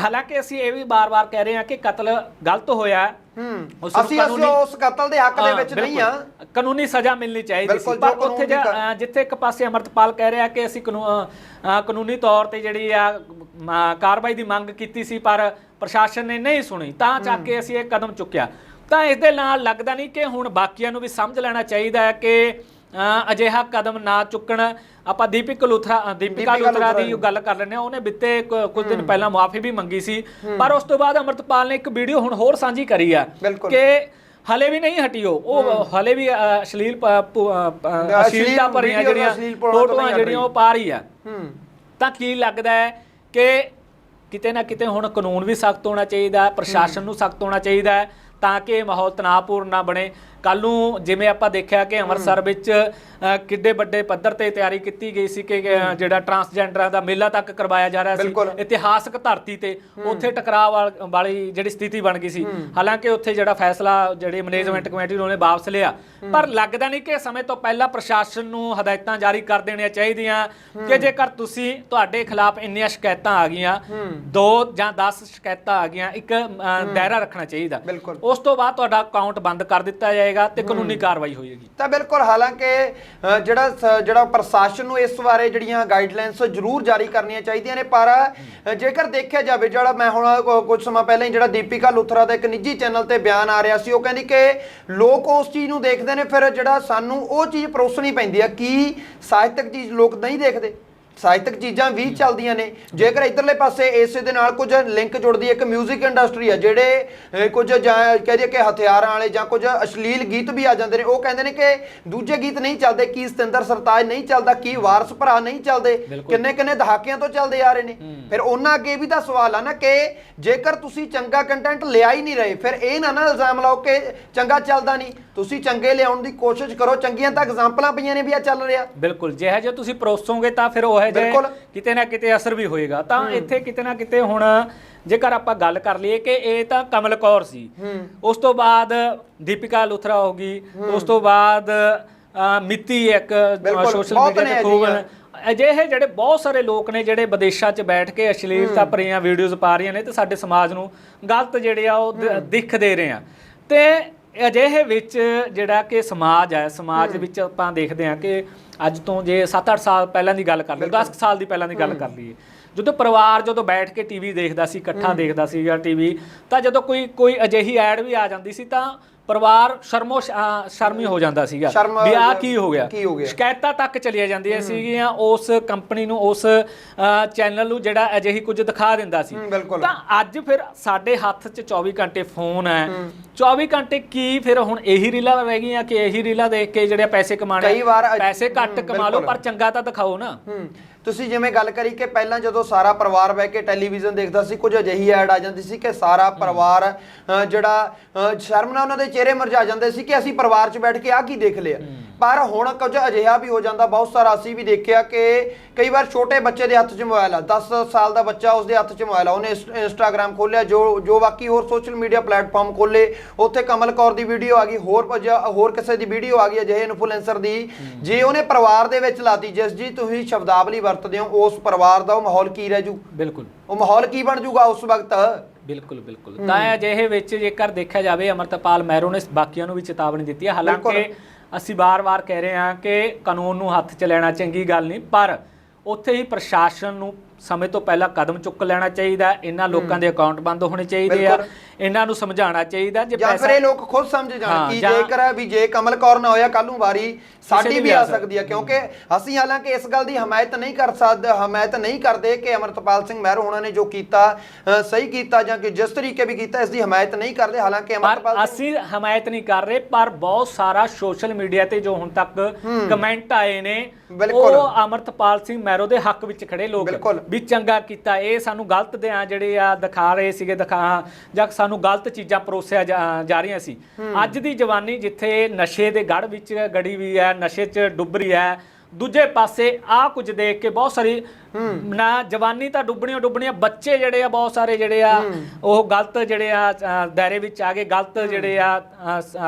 ਹਾਲਾਂਕਿ ਅਸੀਂ ਇਹ ਵੀ ਬਾਰ-ਬਾਰ ਕਹਿ ਰਹੇ ਹਾਂ ਕਿ ਕਤਲ ਗਲਤ ਹੋਇਆ। ਹੈ। ਹੂੰ ਉਸ ਨੂੰ ਅਸੀਂ ਅਸੀਂ ਕਾਨੂੰਨੀ- ਉਸ ਕਤਲ ਦੇ ਹੱਕ ਦੇ ਹਾਂ, ਵਿੱਚ ਨਹੀਂ ਬਿਲਕੁਲ। ਆ ਕਾਨੂੰਨੀ ਸਜ਼ਾ ਮਿਲਣੀ ਚਾਹੀਦੀ ਬਿਲਕੁਲ, ਸੀ ਜੋ ਪਰ ਕਾਨੂੰਨ ਉੱਥੇ ਦੀ ਜਾ- ਜਿੱਥੇ ਇੱਕ ਪਾਸੇ ਅਮਰਤਪਾਲ ਕਹਿ ਰਿਹਾ ਕਿ ਅਸੀਂ ਕਾਨੂ- ਅ, ਅ, ਕਾਨੂੰਨੀ ਤੌਰ ਤੇ ਜਿਹੜੀ ਆ ਮ, ਕਾਰਵਾਈ ਦੀ ਮੰਗ ਕੀਤੀ ਸੀ ਪਰ ਪ੍ਰਸ਼ਾਸਨ ਨੇ ਨਹੀਂ ਸੁਣੀ ਤਾਂ ਚੱਕ ਕੇ ਅਸੀਂ ਇਹ ਕਦਮ ਚੁੱਕਿਆ ਤਾਂ ਇਸ ਦੇ ਨਾਲ ਲੱਗਦਾ ਨਹੀਂ ਕਿ ਹੁਣ ਬਾਕੀਆਂ ਨੂੰ ਵੀ ਸਮਝ ਲੈਣਾ ਚਾਹੀਦਾ ਹੈ ਕਿ ਅਜਿਹਾ ਕਦਮ ਨਾ ਚੁੱਕਣ। ਆਪਾਂ ਦੀਪਿਕ ਲੁਥਰਾ ਦੀਪਿਕਾ ਲੁਥਰਾ ਦੀ ਗੱਲ ਕਰ ਲੈਂਦੇ ਹਾਂ। ਉਹਨੇ ਬਿੱਤੇ ਕੁਝ ਦਿਨ ਪਹਿਲਾਂ ਮੁਆਫੀ ਵੀ ਮੰਗੀ ਸੀ। ਪਰ ਉਸ ਤੋਂ ਬਾਅਦ ਅਮਰਤਪਾਲ ਨੇ ਇੱਕ ਵੀਡੀਓ ਹੁਣ ਹੋਰ ਸਾਂਝੀ ਕਰੀ ਆ। ਕਿ ਹਲੇ ਵੀ ਨਹੀਂ ਹਟੀ ਉਹ। ਹਲੇ ਵੀ ਅਸ਼ਲੀਲ ਅਸ਼ਲੀਲਤਾ ਭਰੀਆਂ ਜਿਹੜੀਆਂ ਫੋਟੋਆਂ ਜਿਹੜੀਆਂ ਉਹ ਪਾ ਰਹੀ ਆ। ਤਾਂ ਕੀ ਲੱਗਦਾ ਹੈ ਕਿ ਕਿਤੇ ਨਾ ਕਿਤੇ ਹੁਣ ਕਾਨੂੰਨ ਵੀ ਸਖਤ ਹੋਣਾ ਚਾਹੀਦਾ ਪ੍ਰਸ਼ਾਸਨ ਨੂੰ ਸਖਤ ਹੋਣਾ ਚਾਹੀਦਾ ਤਾਂ ਕਿ ਮਾਹੌਲ ਤਣਾਅਪੂਰਨ ਨਾ ਬਣੇ। ਕੱਲ ਨੂੰ ਜਿਵੇਂ ਆਪਾਂ ਦੇਖਿਆ ਕਿ ਅੰਮ੍ਰਿਤਸਰ ਵਿੱਚ ਕਿੱਡੇ ਵੱਡੇ ਪੱਧਰ ਤੇ ਤਿਆਰੀ ਕੀਤੀ ਗਈ ਸੀ ਕਿ ਜਿਹੜਾ ਟਰਾਂਸਜੈਂਡਰਾਂ ਦਾ ਮੇਲਾ ਤੱਕ ਕਰਵਾਇਆ ਜਾ ਰਿਹਾ ਸੀ। ਇਤਿਹਾਸਕ ਧਰਤੀ ਤੇ ਉੱਥੇ ਟਕਰਾਅ ਵਾਲ- ਜਿਹੜੀ ਸਥਿਤੀ ਬਣ ਗਈ ਸੀ। ਹਾਲਾਂਕਿ ਉੱਥੇ ਜਿਹੜਾ ਫੈਸਲਾ ਜਿਹੜੇ ਮੈਨੇਜਮੈਂਟ ਕਮੇਟੀ ਨੇ ਵਾਪਸ ਲਿਆ। ਪਰ ਲੱਗਦਾ ਨਹੀਂ ਕਿ ਸਮੇਂ ਤੋਂ ਪਹਿਲਾਂ ਪ੍ਰਸ਼ਾਸਨ ਨੂੰ ਹਦਾਇਤਾਂ ਜਾਰੀ ਕਰ ਦੇਣੀਆਂ ਚਾਹੀਦੀਆਂ ਕਿ ਜੇਕਰ ਤੁਸੀਂ ਤੁਹਾਡੇ ਖਿਲਾਫ ਇੰਨੀਆਂ ਸ਼ਿਕਾਇਤਾਂ ਆ ਗਈਆਂ ਦੋ ਜਾਂ 10 ਸ਼ਿਕਾਇਤਾਂ ਆ ਗਈਆਂ ਇੱਕ ਦਾਇਰਾ ਰੱਖਣਾ ਚਾਹੀਦਾ। ਉਸ ਤੋਂ ਬਾਅਦ ਤੁਹਾਡਾ ਅਕਾਊਂਟ ਬੰਦ ਕਰ ਦਿੱਤਾ ਜਾਏਗਾ। ਤੇ ਕਾਨੂੰਨੀ ਕਾਰਵਾਈ ਹੋਏਗੀ। ਤਾਂ ਬਿਲਕੁਲ ਹਾਲਾਂਕਿ ਅ, ਜਿਹੜਾ ਸ- ਜਿਹੜਾ ਪ੍ਰਸ਼ਾਸਨ ਨੂੰ ਇਸ ਬਾਰੇ ਜਿਹੜੀਆਂ ਗਾਈਡਲਾਈਨਸ ਜ਼ਰੂਰ ਜਾਰੀ ਕਰਨੀਆਂ ਚਾਹੀਦੀਆਂ ਨੇ ਪਰ ਅ, ਜੇਕਰ ਦੇਖਿਆ ਜਾਵੇ ਜਿਹੜਾ ਮੈਂ ਹੁਣ ਕੁ- ਕੁਝ ਸਮਾਂ ਪਹਿਲਾਂ ਹੀ ਜਿਹੜਾ ਦੀਪਿਕਾ ਲੁਥਰਾ ਦਾ ਇੱਕ ਨਿੱਜੀ ਚੈਨਲ ਤੇ ਬਿਆਨ ਆ ਰਿਹਾ ਸੀ ਉਹ ਕਹਿੰਦੀ ਕਿ ਲੋਕ ਉਸ ਚੀਜ਼ ਨੂੰ ਦੇਖਦੇ ਨੇ ਫਿਰ ਜਿਹੜਾ ਸਾਨੂੰ ਉਹ ਚੀਜ਼ ਪਰੋਸਣੀ ਪੈਂਦੀ ਆ ਕੀ ਸਾਹਿਤਕ ਚੀਜ਼ ਲੋਕ ਨਹੀਂ ਦੇਖਦੇ। ਸਾਹਿਤਕ ਚੀਜ਼ਾਂ ਵੀ ਚੱਲਦੀਆਂ ਨੇ। ਜੇਕਰ ਇਧਰਲੇ ਪਾਸੇ ਇਸੇ ਦੇ ਨਾਲ ਕੁਝ ਲਿੰਕ ਜੁੜਦੀ ਹੈ ਇੱਕ 뮤직 ਇੰਡਸਟਰੀ ਆ ਜਿਹੜੇ ਅਹ, ਕੁਝ ਜਾਂ ਕਹਿ ਦਈਏ ਕਿ ਹਥਿਆਰਾਂ ਵਾਲੇ ਜਾਂ ਕੁਝ ਅਸ਼ਲੀਲ ਗੀਤ ਵੀ ਆ ਜਾਂਦੇ ਨੇ ਉਹ ਕਹਿੰਦੇ ਨੇ ਕਿ ਦੂਜੇ ਗੀਤ ਨਹੀਂ ਚੱਲਦੇ ਕੀ ਸਤਿੰਦਰ ਸਰਤਾਜ ਨਹੀਂ ਚੱਲਦਾ ਕੀ ਵਾਰਸ ਭਰਾ ਨਹੀਂ ਚੱਲਦੇ ਕਿੰਨੇ ਕਿੰਨੇ ਦਹਾਕਿਆਂ ਤੋਂ ਚੱਲਦੇ ਆ ਰਹੇ ਨੇ। ਫਿਰ ਉਹਨਾਂ ਅੱਗੇ ਵੀ ਤਾਂ ਸਵਾਲ ਆ ਨਾ ਕਿ ਜੇਕਰ ਤੁਸੀਂ ਚੰਗਾ ਕੰਟੈਂਟ ਲਿਆ ਹੀ ਨਹੀਂ ਰਹੇ ਫਿਰ ਇਹ ਨਾ ਨਾ ਇਲਜ਼ਾਮ ਲਾਓ ਕਿ ਚੰਗਾ ਚੱਲਦਾ ਨਹੀਂ। ਤੁਸੀਂ ਚੰਗੇ ਲਿਆਉਣ ਦੀ ਕੋਸ਼ਿਸ਼ ਕਰੋ ਚੰਗੀਆਂ ਤਾਂ ਐਗਜ਼ਾਮਪਲਾਂ ਪਈਆਂ ਨੇ ਵੀ ਆ ਚੱਲ ਰਿਹਾ। ਬਿਲਕੁਲ ਜਿਹੋ ਜੇ ਤੁਸੀਂ ਪਰੋਸੋਗੇ ਤਾਂ ਫਿਰ ਉਹ ਜੇ ਬਿਲਕੁਲ। ਕਿਤੇ ਨਾ ਕਿਤੇ ਅਸਰ ਵੀ ਹੋਏਗਾ ਤਾਂ ਇੱਥੇ ਕਿਤੇ ਨਾ ਕਿਤੇ ਹੁਣ ਜੇਕਰ ਆਪਾਂ ਗੱਲ ਕਰ ਲਈਏ ਕਿ ਇਹ ਤਾਂ ਕਮਲ ਕੌਰ ਸੀ। ਉਸ ਤੋਂ ਬਾਅਦ ਦੀਪਿਕਾ ਲੁਥਰਾ ਹੋ ਗਈ ਉਸ ਤੋਂ ਬਾਅਦ ਅ, ਮਿੱਤੀ ਇੱਕ ਬਿਲਕੁਲ, ਸੋਸ਼ਲ ਬਹੁਤ ਮੀਡੀਆ ਨੇ ਤੇ ਖੂਬ ਅਜਿਹੀਆਂ। ਅਜਿਹੇ ਜਿਹੜੇ ਬਹੁਤ ਸਾਰੇ ਲੋਕ ਨੇ ਜਿਹੜੇ ਵਿਦੇਸ਼ਾਂ 'ਚ ਬੈਠ ਕੇ ਅਸ਼ਲੀਲਤਾ ਭਰੀਆਂ ਵੀਡੀਓਜ਼ ਪਾ ਰਹੀਆਂ ਨੇ ਤੇ ਸਾਡੇ ਸਮਾਜ ਨੂੰ ਗਲਤ ਜਿਹੜੇ ਆ ਉਹ ਦ- ਦਿੱਖ ਦੇ ਰਹੇ ਆ। ਤੇ ਅਜਿਹੇ ਵਿੱਚ ਜਿਹੜਾ ਕਿ ਸਮਾਜ ਹੈ ਸਮਾਜ ਦੇ ਵਿੱਚ ਆਪਾਂ ਦੇਖਦੇ ਹਾਂ ਕਿ ਅੱਜ ਤੋਂ ਜੇ 7-8 ਸਾਲ ਪਹਿਲਾਂ ਦੀ ਗੱਲ ਕਰ ਲਈਏ 10 ਸਾਲ ਦੀ ਪਹਿਲਾਂ ਦੀ ਗੱਲ ਕਰ ਲਈਏ ਜਦੋਂ ਪਰਿਵਾਰ ਜਦੋਂ ਬੈਠ ਕੇ ਟੀਵੀ ਦੇਖਦਾ ਸੀ ਇਕੱਠਾ ਦੇਖਦਾ ਸੀ ਜਾਂ ਟੀਵੀ ਤਾਂ ਜਦੋਂ ਕੋਈ ਕੋਈ ਅਜਿਹੀ ਐਡ ਵੀ ਆ ਜਾਂਦੀ ਸੀ ਤਾਂ ਪਰਿਵਾਰ ਸ਼ਰਮੋ ਸ਼ਰਮੀ ਹੋ ਜਾਂਦਾ ਸੀਗਾ। ਵੀ ਆ ਕੀ ਹੋ ਗਿਆ? ਸ਼ਿਕਾਇਤਾਂ ਤੱਕ ਚਲੀਆਂ ਜਾਂਦੀਆਂ ਸੀਗੀਆਂ ਉਸ ਕੰਪਨੀ ਨੂੰ ਉਸ ਚੈਨਲ ਨੂੰ ਜਿਹੜਾ ਅਜਿਹੀ ਕੁਝ ਦਿਖਾ ਦਿੰਦਾ ਸੀ। ਤਾਂ ਅੱਜ ਫਿਰ ਸਾਡੇ ਹੱਥ 'ਚ 24 ਘੰਟੇ ਫੋਨ ਹੈ। 24 ਘੰਟੇ ਕੀ ਫਿਰ ਹੁਣ ਇਹੀ ਰੀਲਾਂ ਰਹਿ ਗਈਆਂ ਕਿ ਇਹੀ ਰੀਲਾਂ ਦੇਖ ਕੇ ਜਿਹੜੇ ਪੈਸੇ ਕਮਾਣੇ ਪੈਸੇ ਘੱਟ ਕਮਾ ਲਓ। ਪਰ ਚੰਗਾ ਤਾਂ ਦਿਖਾਓ ਨਾ। ਤੁਸੀਂ ਜਿਵੇਂ ਗੱਲ ਕਰੀ ਕਿ ਪਹਿਲਾਂ ਜਦੋਂ ਸਾਰਾ ਪਰਿਵਾਰ ਬਹਿ ਕੇ ਟੈਲੀਵਿਜ਼ਨ ਦੇਖਦਾ ਸੀ ਕੁਝ ਅਜਿਹੀ ਐਡ ਆ ਜਾਂਦੀ ਸੀ ਕਿ ਸਾਰਾ ਪਰਿਵਾਰ ਅ, ਜਿਹੜਾ ਅ, ਸ਼ਰਮ ਨਾਲ ਉਹਨਾਂ ਦੇ ਚਿਹਰੇ ਮੁਰਝਾ ਜਾਂਦੇ ਸੀ ਕਿ ਅਸੀਂ ਪਰਿਵਾਰ 'ਚ ਬੈਠ ਕੇ ਆ ਕੀ ਦੇਖ ਲਿਆ। ਪਰ ਹੁਣ ਕੁਝ ਅਜਿਹਾ ਵੀ ਹੋ ਜਾਂਦਾ ਬਹੁਤ ਸਾਰਾ ਅਸੀਂ ਵੀ ਦੇਖਿਆ ਕਿ ਕਈ ਵਾਰ ਛੋਟੇ ਬੱਚੇ ਦੇ ਹੱਥ 'ਚ ਮੋਬਾਈਲ ਆ। 10 ਸਾਲ ਦਾ ਬੱਚਾ ਉਸਦੇ ਹੱਥ 'ਚ ਮੋਬਾਈਲ ਆ ਉਹਨੇ ਇੰਸ- ਇੰਸਟਾਗ੍ਰਾਮ ਖੋਲਿਆ ਜੋ ਜੋ ਬਾਕੀ ਹੋਰ ਸੋਸ਼ਲ ਮੀਡੀਆ ਪਲੇਟਫਾਰਮ ਖੋਲੇ ਉੱਥੇ ਕਮਲ ਕੌਰ ਦੀ ਵੀਡੀਓ ਆ ਗਈ ਹੋਰ ਹੋਰ ਕਿਸੇ ਦੀ ਵੀਡੀਓ ਆ ਗਈ ਅਜਿਹੇ ਇਨਫਲੂਐਂਸਰ ਦੀ ਜੇ ਉਹਨੇ ਪਰਿਵਾਰ ਦੇ ਵਿੱਚ ਲਾਤੀ ਜਿਸ ਜੀ ਤੁਸੀਂ ਸ਼ਬਦਾਵਲੀ ਵਰਤਦੇ ਹੋ ਉਸ ਪਰਿਵਾਰ ਦਾ ਉਹ ਮਾਹੌਲ ਕੀ ਰਹਿ ਜੂ? ਬਿਲਕੁਲ। ਉਹ ਮਾਹੌਲ ਕੀ ਬਣ ਜੂਗਾ ਉਸ ਵਕਤ? ਬਿਲਕੁਲ ਬਿਲਕੁਲ। ਤਾਂ ਅਜਿਹੇ ਵਿੱਚ ਜੇਕਰ ਦੇਖਿਆ ਜਾਵੇ ਅਮਰਤਪਾਲ ਮਹਿਰੋ ਨੇ ਬਾਕੀਆਂ ਨੂੰ ਵੀ ਚੇਤਾਵਨੀ ਦਿੱਤੀ ਹੈ। ਹਾਲਾਂਕਿ। ਅਸੀਂ ਬਾਰ-ਬਾਰ ਕਹਿ ਰਹੇ ਹਾਂ ਕਿ ਕਾਨੂੰਨ ਨੂੰ ਹੱਥ 'ਚ ਲੈਣਾ ਚੰਗੀ ਗੱਲ ਨਹੀਂ, ਪਰ ਉੱਥੇ ਹੀ ਪ੍ਰਸ਼ਾਸਨ ਨੂੰ ਸਮੇਂ ਤੋਂ ਪਹਿਲਾਂ ਕਦਮ ਚੁੱਕ ਲੈਣਾ ਚਾਹੀਦਾ। ਇਹਨਾਂ ਲੋਕਾਂ ਦੇ ਅਕਾਊਂਟ ਬੰਦ ਹੋਣੇ ਚਾਹੀਦੇ ਆ। ਇਹਨਾਂ ਨੂੰ ਸਮਝਾਉਣਾ ਚਾਹੀਦਾ ਜੇ ਜਾਂ ਫਿਰ ਪੈਸਾ ਇਹ ਲੋਕ ਖੁਦ ਸਮਝ ਜਾਣ ਕਿ ਜੇਕਰ ਵੀ ਜੇ ਕਮਲ ਕੌਰ ਨਾ ਹੋਇਆ ਕੱਲ ਨੂੰ ਵਾਰੀ ਸਾਡੀ ਵੀ ਆ ਸਕਦੀ ਹੈ ਕਿਉਂਕਿ ਅਸੀਂ ਹਾਲਾਂਕਿ ਇਸ ਗੱਲ ਦੀ ਹਮਾਇਤ ਨਹੀਂ ਕਰ ਸਕਦੇ ਹਮਾਇਤ ਨਹੀਂ ਕਰਦੇ ਕਿ ਅਮਰਤਪਾਲ ਸਿੰਘ ਮਹਿਰੋ ਉਹਨਾਂ ਨੇ ਜੋ ਕੀਤਾ ਸਹੀ ਕੀਤਾ ਜਾਂ ਕਿ ਜਿਸ ਤਰੀਕੇ ਵੀ ਕੀਤਾ ਇਸ ਦੀ ਹਮਾਇਤ ਨਹੀਂ ਕਰਦੇ ਹਾਲਾਂਕਿ ਅਮਰਤਪਾਲ ਅਸੀਂ ਹਮਾਇਤ ਨਹੀਂ ਕਰ ਰਹੇ ਪਰ ਬਹੁਤ ਸਾਰਾ ਸੋਸ਼ਲ ਮੀਡੀਆ ਤੇ ਜੋ ਹੁਣ ਤੱਕ ਕਮੈਂਟ ਆਏ ਨੇ। ਉਹ ਅਮਰਤਪਾਲ ਸਿੰਘ ਮੈਰੋ ਦੇ ਹੱਕ ਵਿੱਚ ਖੜੇ ਲੋਕ ਬਿਲਕੁਲ। ਵੀ ਚੰਗਾ ਕੀਤਾ ਇਹ ਸਾਨੂੰ ਗਲਤ ਦੇ ਆ ਜਿਹੜੇ ਆ ਦਿਖਾ ਰਹੇ ਸੀਗੇ ਦਿਖਾ ਜਾਂ ਸਾਨੂੰ ਗਲਤ ਚੀਜ਼ਾਂ ਪਰੋਸਿਆ ਜਾ ਰਹੀਆਂ ਸੀ। ਅੱਜ ਦੀ ਜਵਾਨੀ ਜਿੱਥੇ ਨਸ਼ੇ ਦੇ ਗੜ ਵਿੱਚ ਗੜੀ ਵੀ ਹੈ ਨਸ਼ੇ 'ਚ ਡੁੱਬ ਰਹੀ ਹੈ ਦੂਜੇ ਪਾਸੇ ਆ ਕੁਝ ਦੇਖ ਕੇ ਬਹੁਤ ਸਾਰੀ ਨਾ ਜਵਾਨੀ ਤਾਂ ਡੁੱਬਣੀਆਂ ਡੁੱਬਣੀਆਂ ਬੱਚੇ ਜਿਹੜੇ ਆ ਬਹੁਤ ਸਾਰੇ ਜਿਹੜੇ ਆ ਉਹ ਗਲਤ ਜਿਹੜੇ ਆ ਦਾਇਰੇ ਵਿੱਚ ਆ ਗਏ ਗਲਤ ਜਿਹੜੇ ਆ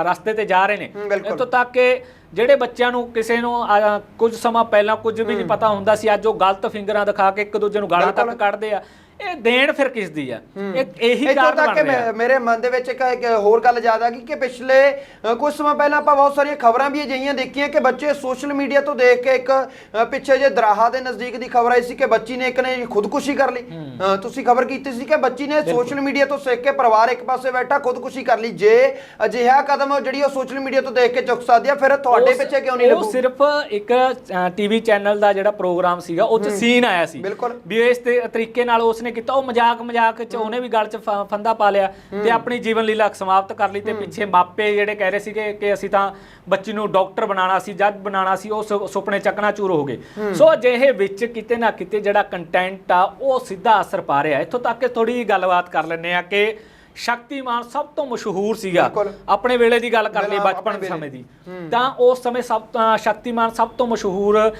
ਰਸਤੇ ਤੇ ਜਾ ਰਹੇ ਨੇ। ਇੱਥੋਂ ਤੱਕ ਕਿ ਜਿਹੜੇ ਬੱਚਿਆਂ ਨੂੰ ਕਿਸੇ ਨੂੰ ਅ, ਕੁਝ ਸਮਾਂ ਪਹਿਲਾਂ ਕੁਝ ਵੀ ਨਹੀਂ ਪਤਾ ਹੁੰਦਾ ਸੀ ਅੱਜ ਉਹ ਗਲਤ ਫਿੰਗਰਾਂ ਦਿਖਾ ਕੇ ਇੱਕ ਦੂਜੇ ਨੂੰ ਗਾਲਾਂ ਤੱਕ। ਕੱਢਦੇ ਆ ਇਹ ਦੇਣ ਫਿਰ ਕਿਸ ਦੀ ਆ? ਇਹ ਇਹੀ ਇੱਥੋਂ ਕਾਰਨ ਤੱਕ ਬਣ ਕਿ ਰਿਹਾ। ਮੈਂ- ਮੇਰੇ ਮਨ ਦੇ ਵਿੱਚ ਇੱਕ ਇੱਕ ਹੋਰ ਗੱਲ ਯਾਦ ਆ ਗਈ ਕਿ ਪਿਛਲੇ ਅ, ਕੁਝ ਸਮਾਂ ਪਹਿਲਾਂ ਆਪਾਂ ਬਹੁਤ ਸਾਰੀਆਂ ਖਬਰਾਂ ਵੀ ਅਜਿਹੀਆਂ ਦੇਖੀਆਂ ਕਿ ਬੱਚੇ ਸੋਸ਼ਲ ਮੀਡੀਆ ਤੋਂ ਦੇਖ ਕੇ ਇੱਕ ਅ, ਪਿੱਛੇ ਜੇ ਦਰਾਹਾ ਦੇ ਨਜ਼ਦੀਕ ਦੀ ਖਬਰ ਆਈ ਸੀ ਕਿ ਬੱਚੀ ਨੇ ਇੱਕ ਨੇ ਖੁਦਕੁਸ਼ੀ ਕਰ ਲਈ। ਅ, ਤੁਸੀਂ ਖਬਰ ਕੀਤੀ ਸੀ ਕਿ ਬੱਚੀ ਨੇ ਸੋਸ਼ਲ ਮੀਡੀਆ ਤੋਂ ਸਿੱਖ ਕੇ ਪਰਿਵਾਰ ਇੱਕ ਪਾਸੇ ਬੈਠਾ ਖੁਦਕੁਸ਼ੀ ਕਰ ਲਈ। ਜੇ ਅਜਿਹਾ ਕਦਮ ਜਿਹੜੀ ਉਹ ਸੋਸ਼ਲ ਮੀਡੀਆ ਤੋਂ ਦੇਖ ਕੇ ਚੁੱਕ ਸਕਦੀ ਆ ਫਿਰ ਤੁਹਾਡੇ ਉਸ- ਪਿੱਛੇ ਕਿਉਂ ਨਹੀਂ ਉਹ ਲੱਗੂ ਸਿਰਫ ਇੱਕ ਟੀਵੀ ਚੈਨਲ ਦਾ ਜਿਹੜਾ ਪ੍ਰੋਗਰਾਮ ਸੀਗਾ ਉਹ ਚ ਸੀਨ ਆਇਆ ਸੀ। ਬਿਲਕੁਲ। ਵੀ ਇਸ ਤੇ ਤਰੀਕੇ ਨਾਲ ਉਸਨੇ ਕੀਤਾ ਉਹ ਮਜ਼ਾਕ ਮਜ਼ਾਕ ਚ ਉਹਨੇ ਵੀ ਗਲ ਚ ਫ- ਫੰਦਾ ਪਾ ਲਿਆ ਤੇ ਆਪਣੀ ਜੀਵਨ ਲੀਲਾ ਸਮਾਪਤ ਕਰ ਲਈ ਤੇ ਪਿੱਛੇ ਮਾਪੇ ਜਿਹੜੇ ਕਹਿ ਰਹੇ ਸੀਗੇ ਕਿ ਅਸੀਂ ਤਾਂ ਬੱਚੀ ਨੂੰ ਡਾਕਟਰ ਬਣਾਉਣਾ ਸੀ ਜੱਜ ਬਣਾਉਣਾ ਸੀ ਉਹ ਸੁ- ਸੁਪਨੇ ਚੱਕਣਾ ਚੂਰ ਹੋ ਗਏ। ਸੋ ਅਜਿਹੇ ਵਿੱਚ ਕਿਤੇ ਨਾ ਕਿਤੇ ਜਿਹੜਾ ਕੰਟੈਂਟ ਆ ਉਹ ਸਿੱਧਾ ਅਸਰ ਪਾ ਰਿਹਾ। ਇੱਥੋਂ ਤੱਕ ਕਿ ਥੋੜੀ ਗੱਲਬਾਤ ਕਰ ਲੈਂਦੇ ਆ ਕਿ ਸ਼ਕਤੀਮਾਨ ਸਭ ਤੋਂ ਮਸ਼ਹੂਰ ਸੀਗਾ। ਬਿਲਕੁਲ। ਆਪਣੇ ਵੇਲੇ ਦੀ ਗੱਲ ਕਰ ਲਈ ਬਿਲਕੁਲ, ਬਚਪਨ ਆਪਣੇ ਸਮੇਂ ਦੀ। ਤਾਂ ਉਸ ਸਮੇਂ ਸਭ ਤੋਂ ਸ਼ਕਤੀਮਾਨ ਸਭ ਤੋਂ ਮਸ਼ਹੂਰ